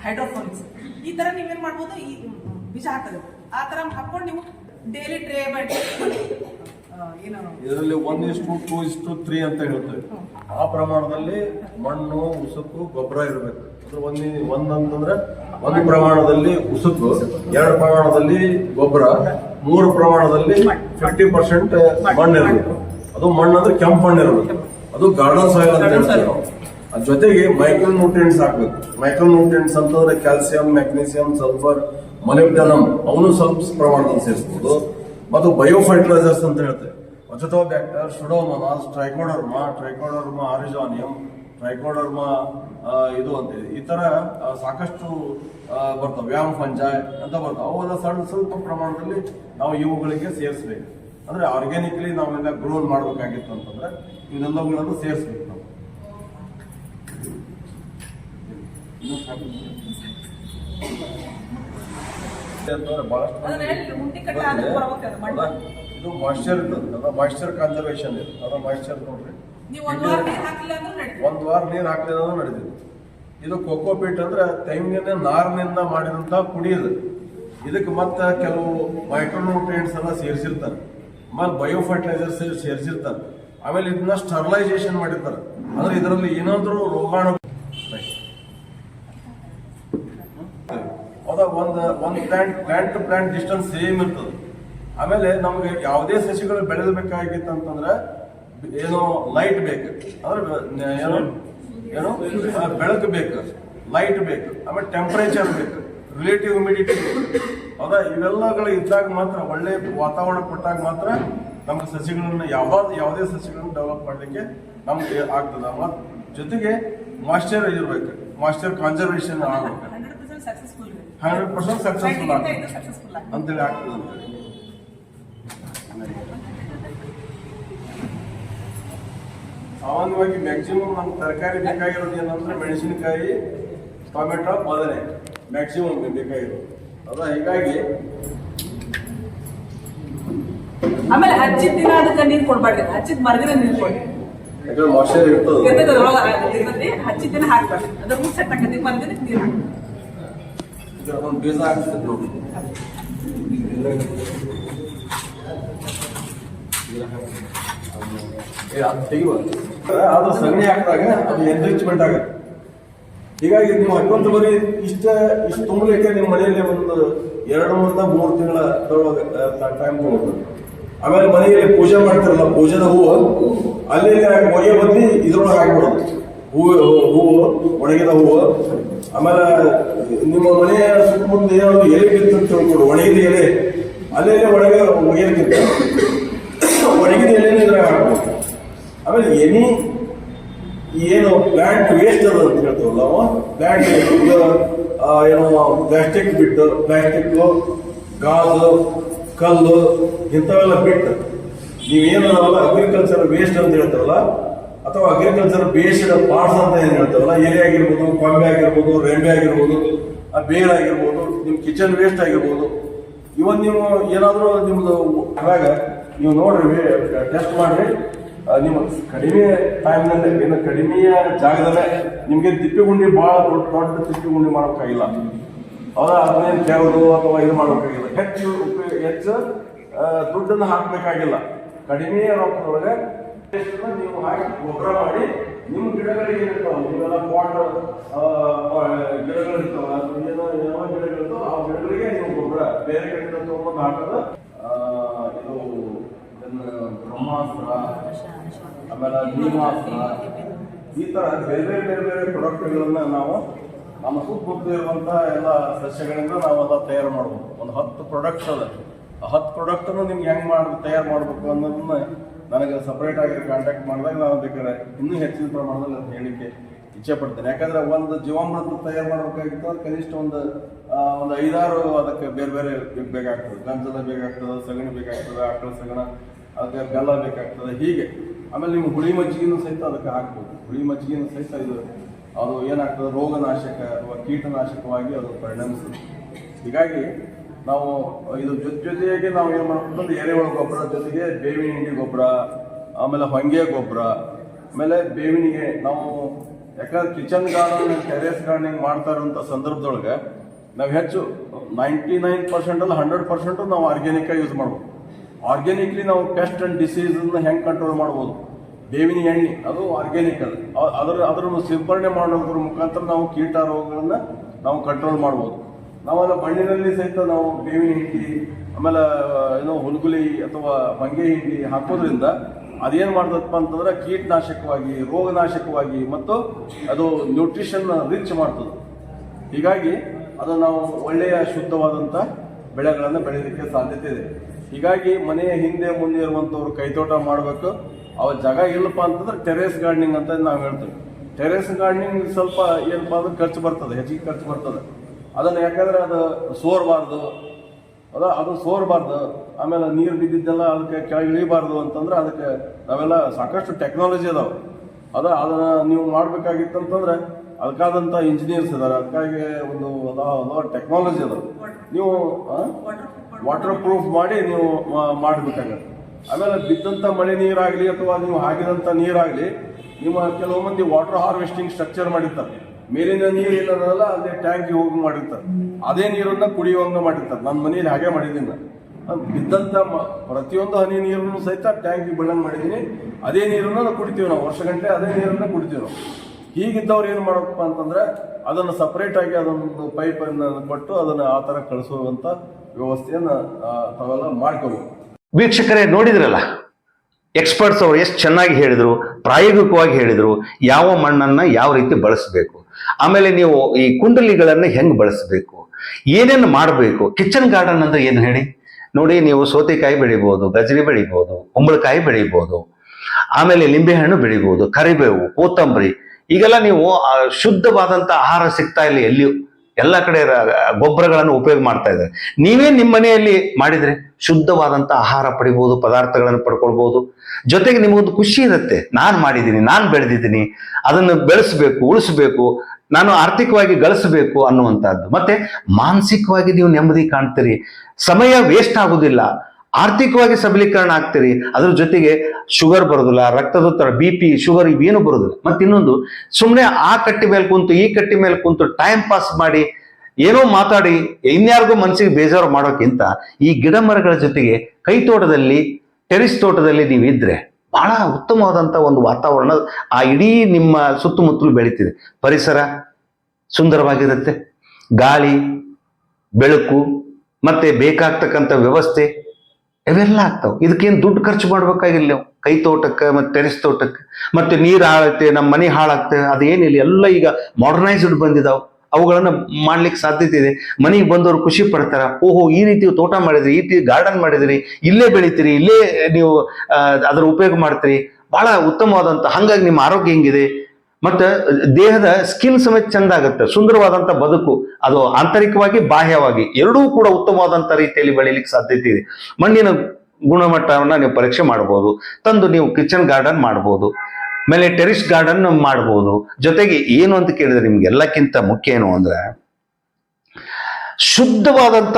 D: ಹೈಡ್ರೋಫೋನಿಕ್ಸ್ ಈ ತರ ನೀವೇನ್ ಮಾಡ್ಬೋದು ಈ ಬೀಜ ಹಾಕೋದು. ಆ ತರ ಹಾಕೊಂಡು ನೀವು ಡೈಲಿ ಟ್ರೇ ಬೈ ಏನು
C: ಇದರಲ್ಲಿ ಒನ್ ಇಷ್ಟು ಟೂ ಇಷ್ಟು ತ್ರೀ ಅಂತ ಹೇಳ್ತೇವೆ ಆ ಪ್ರಮಾಣದಲ್ಲಿ ಮಣ್ಣು ಉಸುಕು ಗೊಬ್ಬರ ಇರಬೇಕು. ಅಂದ್ರೆ ಒಂದು ಒಂದಂತಂದ್ರೆ ಒಂದು ಪ್ರಮಾಣದಲ್ಲಿ ಉಸುಕು ಎರಡು ಪ್ರಮಾಣದಲ್ಲಿ ಗೊಬ್ಬರ ಮೂರು ಪ್ರಮಾಣದಲ್ಲಿ ಫಿಫ್ಟಿ ಪರ್ಸೆಂಟ್ ಮಣ್ಣು ಇರಬೇಕು. ಅದು ಮಣ್ಣು ಅಂದ್ರೆ ಕೆಂಪು ಮಣ್ಣು ಇರಬೇಕು. ಅದು ಗಾರ್ಡನ್ ಸಾಯಿಲ್ ಅಂತ ಹೇಳ್ತೇವೆ ನಾವು. ಅದ್ರ ಜೊತೆಗೆ ಮೈಕ್ರೋ ನ್ಯೂಟ್ರಿಯೆಂಟ್ಸ್ ಹಾಕ್ಬೇಕು. ಮೈಕ್ರೋ ನ್ಯೂಟ್ರಿಯೆಂಟ್ಸ್ ಅಂತಂದ್ರೆ ಕ್ಯಾಲ್ಸಿಯಂ ಮ್ಯಾಗ್ನೀಸಿಯಂ ಸಲ್ಫರ್ ಮೊಲಿಬ್ಡನಮ್ ಅವನು ಸ್ವಲ್ಪ ಪ್ರಮಾಣದಲ್ಲಿ ಸೇರಿಸಬಹುದು ಮತ್ತು ಬಯೋ ಫರ್ಟಿಲೈಸರ್ಸ್ ಅಂತ ಹೇಳ್ತೇವೆ ಅಜಟೋಬ್ಯಾಕ್ಟರ್ ಸುಡೋಮೊನಾಸ್ ಟ್ರೈಕೋಡರ್ಮಾ ಟ್ರೈಕೋಡರ್ಮಾ ಆರಿಜಾನಿಯಂ ಟ್ರೈಕೋಡರ್ಮಾ ಇದು ಅಂತ ಈ ಥರ ಸಾಕಷ್ಟು ಬರ್ತಾವೆ. ವ್ಯಾಮ್ ಫಂಜಾಯ್ ಅಂತ ಬರ್ತವೆ. ಅವೆಲ್ಲ ಸಣ್ಣ, ಸ್ವಲ್ಪ ಪ್ರಮಾಣದಲ್ಲಿ ನಾವು ಇವುಗಳಿಗೆ ಸೇರಿಸ್ಬೇಕು. ಅಂದ್ರೆ ಆರ್ಗ್ಯಾನಿಕ್ಲಿ ನಾವೆಲ್ಲ ಗ್ರೋನ್ ಮಾಡಬೇಕಾಗಿತ್ತು ಅಂತಂದ್ರೆ ಇವನ್ನೆಲ್ಲವುಗಳನ್ನು ಸೇರಿಸ್ಬೇಕು ನಾವು ಅಂತಂದ್ರೆ ಬಹಳಷ್ಟು
D: ಅದನ್ನ ಹೇಳಿ, ಮುಂಟಿ ಕಟ್ಟ ಆದ್ರೆ ಬರ್ಬೇಕು
C: ಅಲ್ಲ, ಇದು ಮಾಯಿಶ್ಚರ್ ಇರ್ತದೆ ಮಾಯ್ಶ್ಚರ್ ಕನ್ಸರ್ವೇಷನ್ ಇದೆ. ಅದ ಮಾಯ್ಶ್ಚರ್ ನೋಡ್ರಿ.
D: ಒಂದು ವಾರ ನೀರು ಅಂದ್ರೆ ನಡೀತದೆ.
C: ಹಾಕಲಿಲ್ಲ ಅಂದ್ರೆ ಇದು ಕೋಕೋ ಪೀಟ್ ಅಂದ್ರೆ ತೆಂಗಿನ ನಾರಿನಿಂದ ಮಾಡಿದಂತ ಪುಡಿ ಇದು. ಇದಕ್ಕೆ ಮತ್ತೆ ಕೆಲವು ಮೈಕ್ರೋನ್ಯೂಟ್ರಿಯೆಂಟ್ಸ್ ಎಲ್ಲ ಸೇರಿಸಿರ್ತಾರೆ. ಆಮೇಲೆ ಬಯೋ ಫರ್ಟಿಲೈಸರ್ಸ್ ಸೇರಿಸಿರ್ತಾರೆ. ಆಮೇಲೆ ಇದನ್ನ ಸ್ಟರ್ಲೈಸೇಷನ್ ಮಾಡಿರ್ತಾರೆ. ಅಂದ್ರೆ ಇದರಲ್ಲಿ ಏನಾದ್ರೂ ರೋಗಾಣು ಅದ ಒಂದು ಒಂದು plant plant to plant distance same ಇರ್ತದೆ. ಆಮೇಲೆ ನಮಗೆ ಯಾವುದೇ ಸಸಿಗಳು ಬೆಳೆದಬೇಕಾಗಿತ್ತು ಅಂತಂದ್ರೆ ಏನೋ ಲೈಟ್ ಬೇಕು. ಅಂದ್ರೆ ಏನೋ, ಏನು ಬೆಳಕು ಬೇಕು ಲೈಟ್ ಬೇಕು, ಆಮೇಲೆ ಟೆಂಪರೇಚರ್ ಬೇಕು ರಿಲೇಟಿವ್ ಹ್ಯುಮಿಡಿಟಿ ಹೌದಾ ಇವೆಲ್ಲಗಳು ಇದ್ದಾಗ ಮಾತ್ರ, ಒಳ್ಳೆ ವಾತಾವರಣ ಕೊಟ್ಟಾಗ ಮಾತ್ರ ನಮ್ಗೆ ಸಸಿಗಳನ್ನು ಯಾವಾಗ, ಯಾವುದೇ ಸಸಿಗಳನ್ನು ಡೆವಲಪ್ ಮಾಡಲಿಕ್ಕೆ ನಮ್ಗೆ ಆಗ್ತದೆ. ಜೊತೆಗೆ ಮಾಸ್ಟರ್ ಇರ್ಬೇಕು. ಮಾಸ್ಟರ್ ಕನ್ಸರ್ವೇಷನ್ ಆಗ್ಬೇಕು.
D: ಹಂಡ್ರೆಡ್ ಪರ್ಸೆಂಟ್ ಸಕ್ಸಸ್ಫುಲ್
C: ಆಗ್ತದೆ ಅಂತೇಳಿ ಆಗ್ತದೆ ಅಂತೇಳಿ ಸಾಮಾನ್ಯವಾಗಿ ಮ್ಯಾಕ್ಸಿಮಮ್ ನಮ್ಗೆ ತರಕಾರಿ ಬೇಕಾಗಿರೋದು ಏನಂದ್ರೆ ಮೆಣಸಿನಕಾಯಿ ಟೊಮೆಟೊ ಬದನೆ ಮ್ಯಾಕ್ಸಿಮಮ್ ಬೇಕಾಗಿರೋದು. ಅದ ಹೀಗಾಗಿ
D: ಆಮೇಲೆ ಹಚ್ಚಿದ ದಿನ ಅದಕ್ಕೆ ನೀರು ಕೊಡ್ಬಾರ್ದು. ಹಚ್ಚಿದ ಮರದಿನ ನೀರು ಕೊಡಿ.
C: ಯಾಕಂದ್ರೆ ಇರ್ತದೆ.
D: ಹಚ್ಚಿದ ದಿನ ಹಾಕ್ಬಾರ್ದು. ಅದ್ರ ರೂಟ್ ಸೆಟ್ ಮರದಿನ ನೀರು ಹಾಕ್ಬೇಕು.
C: ಇದರ ಒಂದು ಬೀಜ ಹಾಕ್ತದೆ ನೋಡಿ. ಅದು. ಅದು. ಸಗಣಿ ಹಾಕಿದಾಗ ಅದು ಎನ್ರಿಚ್ಮೆಂಟ್ ಆಗುತ್ತೆ. ಹೀಗಾಗಿ ನೀವು ಹಾಕೊಂತ ಬರೀ ಇಷ್ಟ, ಇಷ್ಟು ತುಂಬಲಿಕ್ಕೆ ನಿಮ್ಮ ಮನೆಯಲ್ಲಿ ಒಂದು ಎರಡು ಮೂರಿಂದ ಮೂರು ತಿಂಗಳ ಟೈಮ್ ತಗೊಳ್ತದೆ ಆಮೇಲೆ ಮನೆಯಲ್ಲಿ ಪೂಜೆ ಮಾಡ್ತಿರಲ್ಲ, ಪೂಜೆದ ಹೂವು ಅಲ್ಲಿ ಹೊಗೆ ಬದ್ಲಿ ಇದ್ರೊಳಗೆ ಹಾಕ್ಬಿಡೋದು. ಹೂವು ಹೂವು, ಒಣಗಿದ ಹೂವು. ಆಮೇಲೆ ನಿಮ್ಮ ಮನೆಯ ಸುತ್ತಮುತ್ತ ಏನಾದ್ರು ಎಲೆ ಬಿತ್ತು ಅಂತ ಒಣಗಿದ ಎಲೆ ಅಲ್ಲೇ ಒಳಗೆ ಒಗೆಯಕ್ಕಿಂತ ಒಣಗಿದ ಎಲೆನೇ ಇದ್ರಾಗ ಹಾಕ್ಬೋದು ಆಮೇಲೆ ಎನಿ ಏನು ಪ್ಲಾಂಟ್ ವೇಸ್ಟ್ ಅದ ಅಂತ ಹೇಳ್ತೀವಲ್ಲ ನಾವು? ಪ್ಲಾಂಟ್ ಏನೋ ಪ್ಲಾಸ್ಟಿಕ್ ಬಿಟ್ಟು ಪ್ಲಾಸ್ಟಿಕ್ ಗಾಜು, ಕಲ್ಲು, ಇಂಥವೆಲ್ಲ ಬಿಟ್ಟು ನೀವೇನು ಅಗ್ರಿಕಲ್ಚರ್ ವೇಸ್ಟ್ ಅಂತ ಹೇಳ್ತಾರಲ್ಲ ಅಥವಾ ಅಗ್ರಿಕಲ್ಚರ್ ಬೇಸ್ಡ್ ಪಾರ್ಟ್ಸ್ ಅಂತ ಏನು ಹೇಳ್ತಾವಲ್ಲ, ಎಲೆ ಆಗಿರ್ಬೋದು, ಕೊಂಬೆ ಆಗಿರ್ಬೋದು, ರೆಂಬೆ ಆಗಿರ್ಬೋದು, ಆ ಬೇರ್ ಆಗಿರ್ಬೋದು ನಿಮ್ಮ ಕಿಚನ್ ವೇಸ್ಟ್ ಆಗಿರ್ಬೋದು. ಇವನ್ ನೀವು ಏನಾದರೂ ನಿಮ್ದು ಅವಾಗ ನೀವು ನೋಡ್ರಿ ಟೆಸ್ಟ್ ಮಾಡ್ರಿ. ನಿಮ್ಮ ಕಡಿಮೆ ಟೈಮ್ನಲ್ಲಿ ಏನು ಕಡಿಮೆಯ ಜಾಗದಲ್ಲೇ ನಿಮಗೆ ತಿಪ್ಪಿ ಗುಂಡಿ ಭಾಳ ದೊಡ್ಡ ದೊಡ್ಡ ತಿಪ್ಪಿ ಗುಂಡಿ ಮಾಡೋಕ್ಕಾಗಿಲ್ಲ. ಹೌದಾ ಅದನ್ನೇನು ತೆಗೆದು ಅಥವಾ ಇದು ಮಾಡೋಕ್ಕಾಗಿಲ್ಲ. ಹೆಚ್ಚು ಹೆಚ್ಚು ದುಡ್ಡನ್ನು ಹಾಕಬೇಕಾಗಿಲ್ಲ. ಕಡಿಮೆ ರೊಕ್ಕದೊಳಗೆ ನೀವು ಹಾಕಿ ಗೊಬ್ಬರ ಮಾಡಿ ನಿಮ್ಮ ಗಿಡಗಳಿಗೆ ಏನಿರ್ತಾವ, ನೀವೆಲ್ಲ ಪಾಟ್ ಗಿಡಗಳಿರ್ತಾವ ಅಥವಾ ಯಾವ ಗಿಡಗಳಿರ್ತಾವ ಆ ಗಿಡಗಳಿಗೆ ನೀವು ಗೊಬ್ಬರ ಬೇರೆ ಕಡೆಯಿಂದ ತೊಗೊಂಡು ಹಾಕೋದು ಇದು ಬ್ರಹ್ಮಾಸ್ತ್ರ, ಆಮೇಲೆ ಭೀಮಾಸ್ತ್ರ, ಈ ತರ ಬೇರೆ ಬೇರೆ ಬೇರೆ ಪ್ರಾಡಕ್ಟ್ಗಳನ್ನ ನಾವು ನಮ್ಮ ಸುತ್ತಮುತ್ತ ಇರುವಂತ ಎಲ್ಲ ಸಸ್ಯಗಳಿಂದ ನಾವೆಲ್ಲ ತಯಾರು ಮಾಡ್ಬೋದು. ಒಂದು ಹತ್ತು ಪ್ರಾಡಕ್ಟ್ಸ್ ಅದ. ಆ ಹತ್ತು ಪ್ರಾಡಕ್ಟ್ ನಿಮ್ಗೆ ಹೆಂಗ್ ಮಾಡ್ಬೇಕು ತಯಾರು ಮಾಡ್ಬೇಕು ಅನ್ನೋದನ್ನ ನನಗೆ ಸಪ್ರೇಟ್ ಆಗಿ ಕಾಂಟ್ಯಾಕ್ಟ್ ಮಾಡಿದಾಗ ನಾನು ಬೇಕಾದ್ರೆ ಇನ್ನೂ ಹೆಚ್ಚಿನ ಪ್ರಮಾಣದಲ್ಲಿ ಅದನ್ನು ಹೇಳಿಕೆ ಇಚ್ಛೆ ಪಡ್ತೇನೆ. ಯಾಕಂದ್ರೆ ಒಂದು ಜೀವಾಮೃತ ತಯಾರು ಮಾಡಬೇಕಾಗಿತ್ತು ಅಂದ್ರೆ ಕನಿಷ್ಠ ಒಂದು ಒಂದು ಐದಾರು ಅದಕ್ಕೆ ಬೇರೆ ಬೇರೆ ಬೇಕಾಗ್ತದೆ. ಗಂಜಲ ಬೇಕಾಗ್ತದೆ, ಸಗಣಿ ಬೇಕಾಗ್ತದೆ, ಆಕಳ ಸಗಣ, ಅದಕ್ಕೆ ಬೆಲ್ಲ ಬೇಕಾಗ್ತದೆ, ಹೀಗೆ. ಆಮೇಲೆ ನೀವು ಹುಳಿ ಮಜ್ಜಿಗೆನೂ ಸಹಿತ ಅದಕ್ಕೆ ಹಾಕ್ಬೋದು. ಹುಳಿ ಮಜ್ಜಿಗೆನೂ ಸಹಿತ ಇದು, ಅದು ಏನಾಗ್ತದೆ? ರೋಗನಾಶಕ ಅಥವಾ ಕೀಟನಾಶಕವಾಗಿ ಅದು ಪರಿಣಮಿಸುತ್ತೆ. ಹೀಗಾಗಿ ನಾವು, ಇದು ಜೊತೆ ಜೊತೆಯಾಗಿ ನಾವು ಏನು ಮಾಡ್ಬೇಕು ಅಂದ್ರೆ ಎರೆಹುಳ ಗೊಬ್ಬರ ಜೊತೆಗೆ ಬೇವಿನ ಹಿಂಡಿ ಗೊಬ್ಬರ, ಆಮೇಲೆ ಹೊಂಗೆ ಗೊಬ್ಬರ, ಆಮೇಲೆ ಬೇವಿನಿಗೆ ನಾವು ಯಾಕಂದ್ರೆ ಕಿಚನ್ ಗಾರ್ಡನ್ ಟೆರೇಸ್ ಗಾರ್ಡನಿಂಗ್ ಮಾಡ್ತಾ ಸಂದರ್ಭದೊಳಗೆ ನಾವು ಹೆಚ್ಚು ನೈಂಟಿ ನೈನ್ ಪರ್ಸೆಂಟ್ ಅಲ್ಲಿ ಹಂಡ್ರೆಡ್ ಪರ್ಸೆಂಟ್ ನಾವು ಆರ್ಗ್ಯಾನಿಕ್ ಯೂಸ್ ಮಾಡ್ಬೋದು. ಆರ್ಗ್ಯಾನಿಕ್ಲಿ ನಾವು ಪೆಸ್ಟ್ ಅಂಡ್ ಡಿಸೀಸನ್ನ ಹೆಂಗೆ ಕಂಟ್ರೋಲ್ ಮಾಡ್ಬೋದು? ಬೇವಿನ ಎಣ್ಣೆ, ಅದು ಆರ್ಗ್ಯಾನಿಕ್ ಅದು ಅ- ಅದರ ಅದರ ಸಿಂಪರಣೆ ಮಾಡೋದ್ರ ಮುಖಾಂತರ ನಾವು ಕೀಟ ರೋಗಗಳನ್ನ ನಾವು ಕಂಟ್ರೋಲ್ ಮಾಡ್ಬೋದು. ನಾವೆಲ್ಲ ಮಣ್ಣಿನಲ್ಲಿ ಸಹಿತ ನಾವು ಬೇವಿನ ಹಿಂಡಿ, ಆಮೇಲೆ ಏನೋ ಹುಲ್ಗುಲಿ ಅಥವಾ ಮಂಗೆ ಹಿಂಡಿ ಹಾಕೋದ್ರಿಂದ ಅದೇನು ಮಾಡ್ತದಪ್ಪ ಅಂತಂದ್ರೆ ಕೀಟನಾಶಕವಾಗಿ, ರೋಗನಾಶಕವಾಗಿ ಮತ್ತು ಅದು ನ್ಯೂಟ್ರಿಷನ್ ರಿಚ್ ಮಾಡ್ತದೆ. ಹೀಗಾಗಿ ಅದು ನಾವು ಒಳ್ಳೆಯ ಶುದ್ಧವಾದಂಥ ಬೆಳೆಗಳನ್ನು ಬೆಳೆಯೋದಕ್ಕೆ ಸಾಧ್ಯತೆ ಇದೆ. ಹೀಗಾಗಿ ಮನೆಯ ಹಿಂದೆ ಮುಂದೆ ಇರುವಂಥವ್ರು ಕೈತೋಟ ಮಾಡಬೇಕು. ಅವ ಜಾಗ ಇಲ್ಲಪ್ಪ ಅಂತಂದ್ರೆ ಟೆರೇಸ್ ಗಾರ್ಡನಿಂಗ್ ಅಂತ ನಾವು ಹೇಳ್ತೀವಿ. ಟೆರೇಸ್ ಗಾರ್ಡನಿಂಗ್ ಸ್ವಲ್ಪ ಏನಪ್ಪ ಅಂದ್ರೆ ಖರ್ಚು ಬರ್ತದೆ, ಹೆಚ್ಚಿಗೆ ಖರ್ಚು ಬರ್ತದೆ. ಅದನ್ನು ಯಾಕಂದ್ರೆ ಅದು ಸೋರಬಾರ್ದು. ಅದ, ಅದು ಸೋರಬಾರ್ದು. ಆಮೇಲೆ ನೀರು ಬಿದ್ದಿದ್ದೆಲ್ಲ ಅದಕ್ಕೆ ಕೆಳಗೆ ಇಳಿಬಾರ್ದು ಅಂತಂದ್ರೆ ಅದಕ್ಕೆ ನಾವೆಲ್ಲ ಸಾಕಷ್ಟು ಟೆಕ್ನಾಲಜಿ ಅದಾವೆ. ಅದ, ಅದನ್ನು ನೀವು ಮಾಡ್ಬೇಕಾಗಿತ್ತಂತಂದ್ರೆ ಅದಕ್ಕಾದಂಥ ಇಂಜಿನಿಯರ್ಸ್ ಇದ್ದಾರೆ ಅದಕ್ಕಾಗಿ ಒಂದು ಟೆಕ್ನಾಲಜಿ ಅದ ನೀವು ವಾಟರ್ ಪ್ರೂಫ್ ಮಾಡಿ ನೀವು ಮಾಡಬೇಕಾಗತ್ತೆ. ಆಮೇಲೆ ಬಿದ್ದಂಥ ಮಳೆ ನೀರಾಗಲಿ ಅಥವಾ ನೀವು ಹಾಕಿದಂಥ ನೀರಾಗಲಿ, ನಿಮ್ಮ ಕೆಲವು ಮಂದಿ ವಾಟರ್ ಹಾರ್ವೆಸ್ಟಿಂಗ್ ಸ್ಟ್ರಕ್ಚರ್ ಮಾಡಿರ್ತಾರೆ. ಮೇಲಿನ ನೀರು ಇಲ್ಲದಲ್ಲ ಅಲ್ಲಿ ಟ್ಯಾಂಕ್ ಹೋಗಿ ಮಾಡಿರ್ತಾರೆ. ಅದೇ ನೀರನ್ನ ಕುಡಿಯುವಂಗ ಮಾಡಿರ್ತಾರೆ. ನನ್ನ ಮನೇಲಿ ಹಾಗೆ ಮಾಡಿದ್ದೀನಿ ನಾನು. ಬಿದ್ದಂಥ ಪ್ರತಿಯೊಂದು ಹನಿ ನೀರನ್ನು ಸಹಿತ ಟ್ಯಾಂಕಿಗೆ ಬೀಳಂಗ್ ಮಾಡಿದ್ದೀನಿ. ಅದೇ ನೀರನ್ನ ನಾವು ಕುಡಿತೀವಿ ನಾವು. ವರ್ಷಗಂಟೆ ಅದೇ ನೀರನ್ನ ಕುಡಿತೀವಿ ನಾವು. ಹೀಗಿದ್ದವ್ರು ಏನು ಮಾಡಬೇಕಪ್ಪ ಅಂತಂದ್ರೆ ಅದನ್ನು ಸಪ್ರೇಟ್ ಆಗಿ ಅದೊಂದು ಪೈಪ್ ಅನ್ನು ಕೊಟ್ಟು ಅದನ್ನು ಆ ಥರ ಕಳಿಸುವಂಥ ವ್ಯವಸ್ಥೆಯನ್ನು ತಾವೆಲ್ಲ ಮಾಡ್ಕೋಬೇಕು.
A: ವೀಕ್ಷಕರೇ, ನೋಡಿದ್ರಲ್ಲ? ಎಕ್ಸ್ಪರ್ಟ್ಸ್ ಅವರು ಎಷ್ಟು ಚೆನ್ನಾಗಿ ಹೇಳಿದರು, ಪ್ರಾಯೋಗಿಕವಾಗಿ ಹೇಳಿದರು, ಯಾವ ಮಣ್ಣನ್ನು ಯಾವ ರೀತಿ ಬಳಸಬೇಕು? ಆಮೇಲೆ ನೀವು ಈ ಕುಂಡಲಿಗಳನ್ನು ಹೆಂಗೆ ಬಳಸಬೇಕು? ಏನೇನು ಮಾಡಬೇಕು? ಕಿಚನ್ ಗಾರ್ಡನ್ ಅಂದ್ರೆ ಏನು ಹೇಳಿ? ನೋಡಿ, ನೀವು ಸೌತೆಕಾಯಿ ಬೆಳಿಬೋದು, ಗಜರಿ ಬೆಳಿಬೋದು, ಕುಂಬಳಕಾಯಿ ಬೆಳಿಬೋದು, ಆಮೇಲೆ ಲಿಂಬೆಹಣ್ಣು ಬೆಳಿಬೋದು, ಕರಿಬೇವು ಕೊತ್ತಂಬರಿ ಈಗೆಲ್ಲ ನೀವು ಶುದ್ಧವಾದಂತ ಆಹಾರ ಸಿಗ್ತಾ ಇಲ್ಲ ಎಲ್ಲಿಯೂ. ಎಲ್ಲ ಕಡೆ ಗೊಬ್ಬರಗಳನ್ನು ಉಪಯೋಗ ಮಾಡ್ತಾ ಇದ್ದಾರೆ. ನೀವೇ ನಿಮ್ಮ ಮನೆಯಲ್ಲಿ ಮಾಡಿದ್ರೆ ಶುದ್ಧವಾದಂಥ ಆಹಾರ ಪಡಿಬೋದು, ಪದಾರ್ಥಗಳನ್ನು ಪಡ್ಕೊಳ್ಬೋದು. ಜೊತೆಗೆ ನಿಮಗೊಂದು ಖುಷಿ ಇರುತ್ತೆ. ನಾನು ಮಾಡಿದ್ದೀನಿ, ನಾನು ಬೆಳೆದಿದ್ದೀನಿ. ಅದನ್ನು ಬೆಳೆಸಬೇಕು, ಉಳಿಸ್ಬೇಕು. ನಾನು ಆರ್ಥಿಕವಾಗಿ ಗಳಿಸಬೇಕು ಅನ್ನುವಂಥದ್ದು. ಮತ್ತೆ ಮಾನಸಿಕವಾಗಿ ನೀವು ನೆಮ್ಮದಿ ಕಾಣ್ತೀರಿ. ಸಮಯ ವೇಸ್ಟ್ ಆಗುದಿಲ್ಲ. ಆರ್ಥಿಕವಾಗಿ ಸಬಲೀಕರಣ ಆಗ್ತೀರಿ. ಅದ್ರ ಜೊತೆಗೆ ಶುಗರ್ ಬರೋದಿಲ್ಲ ರಕ್ತದೊತ್ತಡ ಬಿ ಪಿ ಶುಗರ್ ಇವೇನು ಬರೋದಿಲ್ಲ. ಮತ್ತೆ ಇನ್ನೊಂದು ಸುಮ್ಮನೆ ಆ ಕಟ್ಟಿ ಮೇಲೆ ಕುಂತು, ಈ ಕಟ್ಟಿ ಮೇಲೆ ಕುಂತು ಟೈಮ್ ಪಾಸ್ ಮಾಡಿ, ಏನೋ ಮಾತಾಡಿ, ಇನ್ಯಾರಿಗೂ ಮನಸ್ಸಿಗೆ ಬೇಜಾರು ಮಾಡೋಕ್ಕಿಂತ ಈ ಗಿಡ ಮರಗಳ ಜೊತೆಗೆ ಕೈ ತೋಟದಲ್ಲಿ ಟೆರಿಸ್ ತೋಟದಲ್ಲಿ ನೀವು ಇದ್ರೆ ಬಹಳ ಉತ್ತಮವಾದಂಥ ಒಂದು ವಾತಾವರಣ ಆ ಇಡೀ ನಿಮ್ಮ ಸುತ್ತಮುತ್ತಲು ಬೆಳೀತಿದೆ. ಪರಿಸರ ಸುಂದರವಾಗಿರುತ್ತೆ. ಗಾಳಿ, ಬೆಳಕು, ಮತ್ತೆ ಬೇಕಾಗ್ತಕ್ಕಂಥ ವ್ಯವಸ್ಥೆ ಇವೆಲ್ಲ ಆಗ್ತಾವೆ. ಇದಕ್ಕೇನು ದುಡ್ಡು ಖರ್ಚು ಮಾಡ್ಬೇಕಾಗಿಲ್ಲ ನೀವು. ಕೈ ತೋಟಕ್ಕೆ, ಮತ್ತು ಟೆರೆಸ್ ತೋಟಕ್ಕೆ, ಮತ್ತೆ ನೀರು ಹಾಳಾಗುತ್ತೆ ನಮ್ಮ ಮನೆ ಹಾಳಾಗ್ತದೆ ಅದೇನಿಲ್ಲ. ಎಲ್ಲ ಈಗ ಮಾಡರ್ನೈಸ್ಡ್ ಬಂದಿದಾವೆ. ಅವುಗಳನ್ನ ಮಾಡ್ಲಿಕ್ಕೆ ಸಾಧ್ಯತೆ ಇದೆ. ಮನೆಗೆ ಬಂದವರು ಖುಷಿ ಪಡ್ತಾರ. ಓಹೋ, ಈ ರೀತಿ ತೋಟ ಮಾಡಿದ್ರಿ, ಈ ರೀತಿ ಗಾರ್ಡನ್ ಮಾಡಿದ್ರಿ, ಇಲ್ಲೇ ಬೆಳಿತೀರಿ, ಇಲ್ಲೇ ನೀವು ಅದರ ಉಪಯೋಗ ಮಾಡ್ತೀರಿ. ಬಹಳ ಉತ್ತಮವಾದಂತ, ಹಂಗಾಗಿ ನಿಮ್ಮ ಆರೋಗ್ಯ ಹೆಂಗಿದೆ. ಮತ್ತೆ ದೇಹದ ಸ್ಕಿನ್ ಸಮೇತ ಚಂದ ಆಗುತ್ತೆ. ಸುಂದರವಾದಂಥ ಬದುಕು, ಅದು ಆಂತರಿಕವಾಗಿ, ಬಾಹ್ಯವಾಗಿ, ಎರಡೂ ಕೂಡ ಉತ್ತಮವಾದಂಥ ರೀತಿಯಲ್ಲಿ ಬೆಳೀಲಿಕ್ಕೆ ಸಾಧ್ಯತೆ ಇದೆ. ಮಣ್ಣಿನ ಗುಣಮಟ್ಟವನ್ನ ನೀವು ಪರೀಕ್ಷೆ ಮಾಡ್ಬೋದು. ತಂದು ನೀವು ಕಿಚನ್ ಗಾರ್ಡನ್ ಮಾಡ್ಬೋದು. ಆಮೇಲೆ ಟೆರಿಸ್ ಗಾರ್ಡನ್ ಮಾಡ್ಬೋದು. ಜೊತೆಗೆ ಏನು ಅಂತ ಕೇಳಿದ್ರೆ ನಿಮ್ಗೆ ಎಲ್ಲಕ್ಕಿಂತ ಮುಖ್ಯ ಏನು ಅಂದ್ರೆ ಶುದ್ಧವಾದಂಥ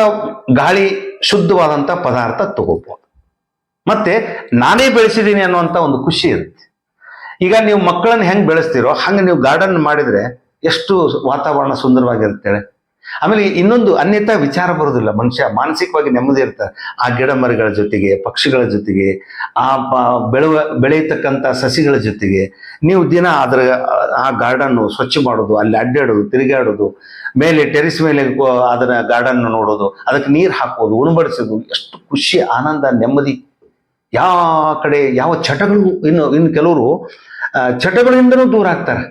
A: ಗಾಳಿ ಶುದ್ಧವಾದಂಥ ಪದಾರ್ಥ ತಗೋಬಹುದು ಮತ್ತೆ ನಾನೇ ಬೆಳೆಸಿದ್ದೀನಿ ಅನ್ನುವಂಥ ಒಂದು ಖುಷಿ ಇರುತ್ತೆ. ಈಗ ನೀವು ಮಕ್ಕಳನ್ನ ಹೆಂಗ್ ಬೆಳೆಸ್ತೀರೋ, ಹಂಗೆ ನೀವು ಗಾರ್ಡನ್ ಮಾಡಿದ್ರೆ ಎಷ್ಟು ವಾತಾವರಣ ಸುಂದರವಾಗಿರುತ್ತೆ. ಆಮೇಲೆ ಇನ್ನೊಂದು ಅನ್ಯತಾ ವಿಚಾರ ಬರೋದಿಲ್ಲ. ಮನುಷ್ಯ ಮಾನಸಿಕವಾಗಿ ನೆಮ್ಮದಿ ಇರ್ತಾರೆ ಆ ಗಿಡ ಮರಗಳ ಜೊತೆಗೆ, ಪಕ್ಷಿಗಳ ಜೊತೆಗೆ, ಆ ಬೆಳೆವ, ಬೆಳೆಯತಕ್ಕಂಥ ಸಸಿಗಳ ಜೊತೆಗೆ, ನೀವು ದಿನ ಅದರ, ಆ ಗಾರ್ಡನ್ನು ಸ್ವಚ್ಛ ಮಾಡೋದು, ಅಲ್ಲಿ ಅಡ್ಡಾಡೋದು, ತಿರುಗಾಡೋದು, ಮೇಲೆ ಟೆರಿಸ್ ಮೇಲೆ ಅದರ ಗಾರ್ಡನ್ ನೋಡೋದು, ಅದಕ್ಕೆ ನೀರು ಹಾಕೋದು, ಉಣಬಡಿಸೋದು, ಎಷ್ಟು ಖುಷಿ, ಆನಂದ, ನೆಮ್ಮದಿ. ಯಾವ ಕಡೆ, ಯಾವ ಚಟಗಳು, ಇನ್ನು ಇನ್ನು ಕೆಲವರು ಚಟಗಳಿಂದನೂ ದೂರ ಆಗ್ತಾರೆ.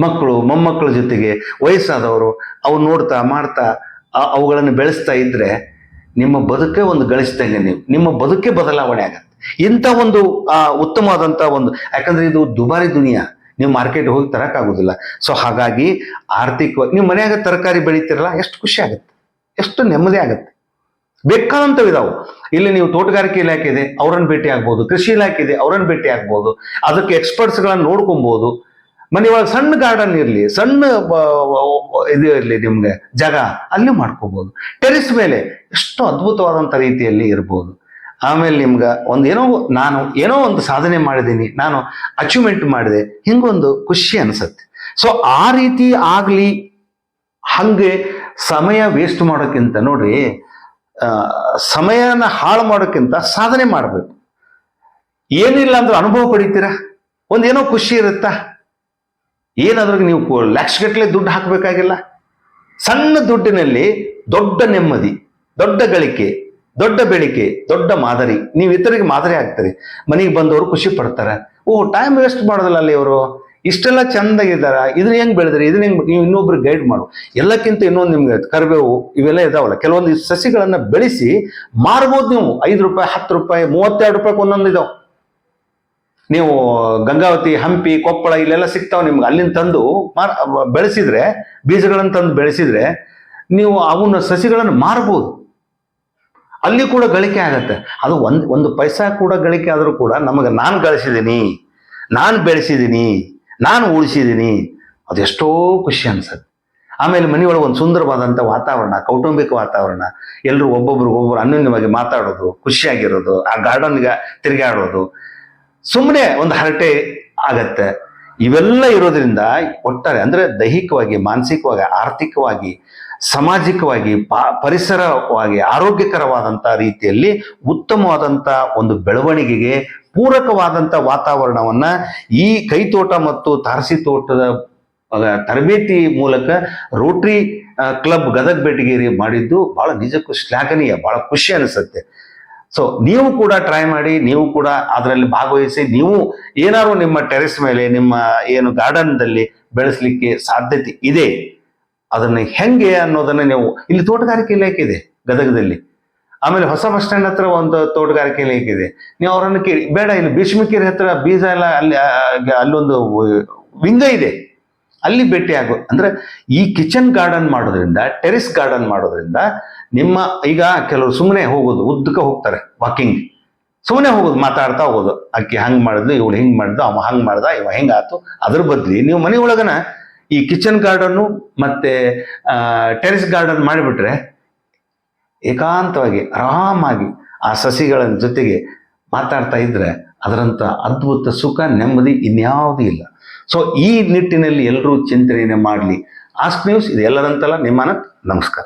A: ಮಕ್ಕಳು, ಮೊಮ್ಮಕ್ಕಳ ಜೊತೆಗೆ ವಯಸ್ಸಾದವರು ಅವು ನೋಡ್ತಾ, ಮಾಡ್ತಾ ಅವುಗಳನ್ನು ಬೆಳೆಸ್ತಾ ಇದ್ದರೆ ನಿಮ್ಮ ಬದುಕೇ ಒಂದು ಗಳಿಸ್ದಂಗೆ ನೀವು. ನಿಮ್ಮ ಬದುಕೇ ಬದಲಾವಣೆ ಆಗತ್ತೆ. ಇಂಥ ಒಂದು ಉತ್ತಮವಾದಂಥ ಒಂದು, ಯಾಕಂದ್ರೆ ಇದು ದುಬಾರಿ ದುನಿಯಾ. ನೀವು ಮಾರ್ಕೆಟ್ ಹೋಗಿ ತರೋಕ್ಕಾಗೋದಿಲ್ಲ. ಸೊ, ಹಾಗಾಗಿ ಆರ್ಥಿಕವಾಗಿ, ನೀವು ಮನೆಯಾಗ ತರಕಾರಿ ಬೆಳಿತೀರಲ್ಲ, ಎಷ್ಟು ಖುಷಿ ಆಗುತ್ತೆ. ಎಷ್ಟು ನೆಮ್ಮದಿ ಆಗುತ್ತೆ. ಬೇಕಾದಂಥವು ಇದಾವೆ. ಇಲ್ಲಿ ನೀವು ತೋಟಗಾರಿಕೆ ಇಲಾಖೆ ಇದೆ, ಅವರನ್ನು ಭೇಟಿ ಆಗ್ಬೋದು. ಕೃಷಿ ಇಲಾಖೆ ಇದೆ, ಅವರನ್ನು ಭೇಟಿ ಆಗ್ಬೋದು. ಅದಕ್ಕೆ ಎಕ್ಸ್ಪರ್ಟ್ಸ್ಗಳನ್ನು ನೋಡ್ಕೊಬೋದು. ಮನೆ ಒಳಗೆ ಸಣ್ಣ ಗಾರ್ಡನ್ ಇರಲಿ, ಸಣ್ಣ ಇದು ಇರಲಿ ನಿಮ್ಗೆ, ಜಾಗ, ಅಲ್ಲಿ ಮಾಡ್ಕೋಬೋದು. ಟೆರಿಸ್ ಮೇಲೆ ಎಷ್ಟು ಅದ್ಭುತವಾದಂಥ ರೀತಿಯಲ್ಲಿ ಇರ್ಬೋದು. ಆಮೇಲೆ ನಿಮ್ಗೆ ಒಂದು ಏನೋ, ನಾನು ಏನೋ ಒಂದು ಸಾಧನೆ ಮಾಡಿದ್ದೀನಿ, ನಾನು ಅಚೀವ್ಮೆಂಟ್ ಮಾಡಿದೆ, ಹಿಂಗೊಂದು ಖುಷಿ ಅನಿಸುತ್ತೆ. ಸೊ ಆ ರೀತಿ ಆಗಲಿ, ಹಂಗೆ ಸಮಯ ವೇಸ್ಟ್ ಮಾಡೋಕ್ಕಿಂತ ನೋಡ್ರಿ ಸಮಯನ ಹಾಳು ಮಾಡೋಕ್ಕಿಂತ ಸಾಧನೆ ಮಾಡಬೇಕು. ಏನಿಲ್ಲ ಅಂದ್ರೆ ಅನುಭವ ಪಡಿತೀರಾ? ಒಂದೇನೋ ಖುಷಿ ಇರುತ್ತಾ? ಏನಾದ್ರೂ ನೀವು ಲಕ್ಷಗಟ್ಟಲೆ ದುಡ್ಡು ಹಾಕಬೇಕಾಗಿಲ್ಲ. ಸಣ್ಣ ದುಡ್ಡಿನಲ್ಲಿ ದೊಡ್ಡ ನೆಮ್ಮದಿ, ದೊಡ್ಡ ಗಳಿಕೆ, ದೊಡ್ಡ ಬೆಳಿಕೆ, ದೊಡ್ಡ ಮಾದರಿ. ನೀವು ಇತರಿಗೆ ಮಾದರಿ ಆಗ್ತಾರೆ. ಮನೆಗೆ ಬಂದವರು ಖುಷಿ ಪಡ್ತಾರೆ. ಓ ಟೈಮ್ ವೇಸ್ಟ್ ಮಾಡೋದಲ್ಲ ಅಲ್ಲಿ ಇವರು? ಇಷ್ಟೆಲ್ಲ ಚೆಂದಾಗಿದ್ದಾರೆ? ಇದನ್ನ ಹೆಂಗ್ ಬೆಳೆದ್ರಿ? ಇದನ್ನ ಹೆಂಗ್ ನೀವು ಇನ್ನೊಬ್ರು ಗೈಡ್ ಮಾಡು. ಎಲ್ಲಕ್ಕಿಂತ ಇನ್ನೊಂದು ನಿಮ್ಗೆ ಕರಿಬೇವು ಇವೆಲ್ಲ ಇದಾವಲ್ಲ. ಕೆಲವೊಂದು ಸಸಿಗಳನ್ನು ಸಸಿಗಳನ್ನ ಬೆಳೆಸಿ ಮಾರ್ಬೋದು ನೀವು. ಐದು ರೂಪಾಯಿ, ಹತ್ತು ರೂಪಾಯಿ, ಮೂವತ್ತೆರಡು ರೂಪಾಯಿ ಒಂದೊಂದು ಇದಾವೆ. ನೀವು ಗಂಗಾವತಿ, ಹಂಪಿ, ಕೊಪ್ಪಳ ಇಲ್ಲೆಲ್ಲ ಸಿಗ್ತಾವ ನಿಮ್ಗೆ. ಅಲ್ಲಿಂದ ತಂದು ಮಾರ್, ಬೆಳೆಸಿದ್ರೆ, ಬೀಜಗಳನ್ನು ತಂದು ಬೆಳೆಸಿದ್ರೆ ನೀವು ಅವನ್ನ ಸಸಿಗಳನ್ನು ಮಾರ್ಬೋದು. ಅಲ್ಲಿ ಕೂಡ ಗಳಿಕೆ ಆಗತ್ತೆ. ಅದು ಒಂದು ಒಂದು ಪೈಸಾ ಕೂಡ ಗಳಿಕೆ ಆದರೂ ಕೂಡ ನಮಗೆ ನಾನು ಗಳಿಸಿದ್ದೀನಿ ನಾನು ಬೆಳೆಸಿದ್ದೀನಿ ನಾನು ಉಳಿಸಿದ್ದೀನಿ ಅದೆಷ್ಟೋ ಖುಷಿ ಅನ್ಸತ್ತೆ. ಆಮೇಲೆ ಮನೆಯೊಳಗೆ ಒಂದು ಸುಂದರವಾದಂಥ ವಾತಾವರಣ, ಕೌಟುಂಬಿಕ ವಾತಾವರಣ ಎಲ್ಲರೂ ಒಬ್ಬೊಬ್ರು ಒಬ್ಬರು ಅನ್ಯೋನ್ಯವಾಗಿ ಮಾತಾಡೋದು, ಖುಷಿಯಾಗಿರೋದು, ಆ ಗಾರ್ಡನ್ಗೆ ತಿರುಗಾಡೋದು ಸುಮ್ಮನೆ ಒಂದು ಹರಟೆ ಆಗತ್ತೆ. ಇವೆಲ್ಲ ಇರೋದ್ರಿಂದ ಒಟ್ಟಾರೆ ಅಂದ್ರೆ ದೈಹಿಕವಾಗಿ, ಮಾನಸಿಕವಾಗಿ, ಆರ್ಥಿಕವಾಗಿ, ಸಾಮಾಜಿಕವಾಗಿ ಪರಿಸರವಾಗಿ ಆರೋಗ್ಯಕರವಾದಂಥ ರೀತಿಯಲ್ಲಿ ಉತ್ತಮವಾದಂಥ ಒಂದು ಬೆಳವಣಿಗೆಗೆ ಪೂರಕವಾದಂಥ ವಾತಾವರಣವನ್ನ ಈ ಕೈತೋಟ ಮತ್ತು ತಾರಸಿ ತೋಟದ ತರಬೇತಿ ಮೂಲಕ ರೋಟ್ರಿ ಕ್ಲಬ್ ಗದಗ ಮಾಡಿದ್ದು ಬಹಳ ನಿಜಕ್ಕೂ ಶ್ಲಾಘನೀಯ, ಬಹಳ ಖುಷಿ ಅನಿಸುತ್ತೆ. ಸೊ ನೀವು ಕೂಡ ಟ್ರೈ ಮಾಡಿ, ನೀವು ಕೂಡ ಅದರಲ್ಲಿ ಭಾಗವಹಿಸಿ, ನೀವು ಏನಾದ್ರು ನಿಮ್ಮ ಟೆರೆಸ್ ಮೇಲೆ, ನಿಮ್ಮ ಏನು ಗಾರ್ಡನ್ದಲ್ಲಿ ಬೆಳೆಸಲಿಕ್ಕೆ ಸಾಧ್ಯತೆ ಇದೆ, ಅದನ್ನ ಹೆಂಗೆ ಅನ್ನೋದನ್ನ ನೀವು, ಇಲ್ಲಿ ತೋಟಗಾರಿಕೆ ಇಲಾಖೆ ಇದೆ ಗದಗದಲ್ಲಿ. ಆಮೇಲೆ ಹೊಸ ಬಸ್ ಸ್ಟ್ಯಾಂಡ್ ಹತ್ರ ಒಂದು ತೋಟಗಾರಿಕೆ ಇಲಾಖೆ ಇದೆ. ನೀವು ಅವರನ್ನು ಕೇಳಿ, ಬೇಡ, ಇಲ್ಲಿ ಭೀಷ್ಮಕಿರಿ ಹತ್ರ ಬೀಜ ಎಲ್ಲ ಅಲ್ಲಿ ಅಲ್ಲೊಂದು ವಿಂಗ ಇದೆ. ಅಲ್ಲಿ ಭೇಟಿ ಆಗೋ ಅಂದ್ರೆ ಈ ಕಿಚನ್ ಗಾರ್ಡನ್ ಮಾಡೋದ್ರಿಂದ ಟೆರಿಸ್ ಗಾರ್ಡನ್ ಮಾಡೋದ್ರಿಂದ ನಿಮ್ಮ ಈಗ ಕೆಲವರು ಸುಮ್ಮನೆ ಹೋಗೋದು, ಉದ್ದಕ್ಕೆ ಹೋಗ್ತಾರೆ ವಾಕಿಂಗ್ ಸುಮ್ಮನೆ ಹೋಗೋದು, ಮಾತಾಡ್ತಾ ಹೋಗೋದು. ಅಕ್ಕಿ ಹಂಗೆ ಮಾಡಿದ್ಲು ಇವಳು ಹಿಂಗ್ ಮಾಡಿದ್ಲು ಅವ ಹಂಗೆ ಮಾಡ್ದ, ಇವ ಹೆಂಗ್ ಆತು? ಅದ್ರ ಬದ್ಲಿ ನೀವು ಮನೆ ಒಳಗನ ಈ ಕಿಚನ್ ಗಾರ್ಡನ್ನು ಮತ್ತೆ ಟೆರಿಸ್ ಗಾರ್ಡನ್ ಮಾಡಿಬಿಟ್ರೆ ಏಕಾಂತವಾಗಿ ಆರಾಮಾಗಿ ಆ ಸಸಿಗಳ ಜೊತೆಗೆ ಮಾತಾಡ್ತಾ ಇದ್ರೆ ಅದರಂತ ಅದ್ಭುತ ಸುಖ, ನೆಮ್ಮದಿ ಇನ್ಯಾವುದೂ ಇಲ್ಲ. ಸೊ ಈ ನಿಟ್ಟಿನಲ್ಲಿ ಎಲ್ಲರೂ ಚಿಂತನೆಯನ್ನು ಮಾಡಲಿ. ಆಸ್ಕ್ ನ್ಯೂಸ್ ಇದು ಎಲ್ಲರಂತಲ್ಲ ನಮಸ್ಕಾರ.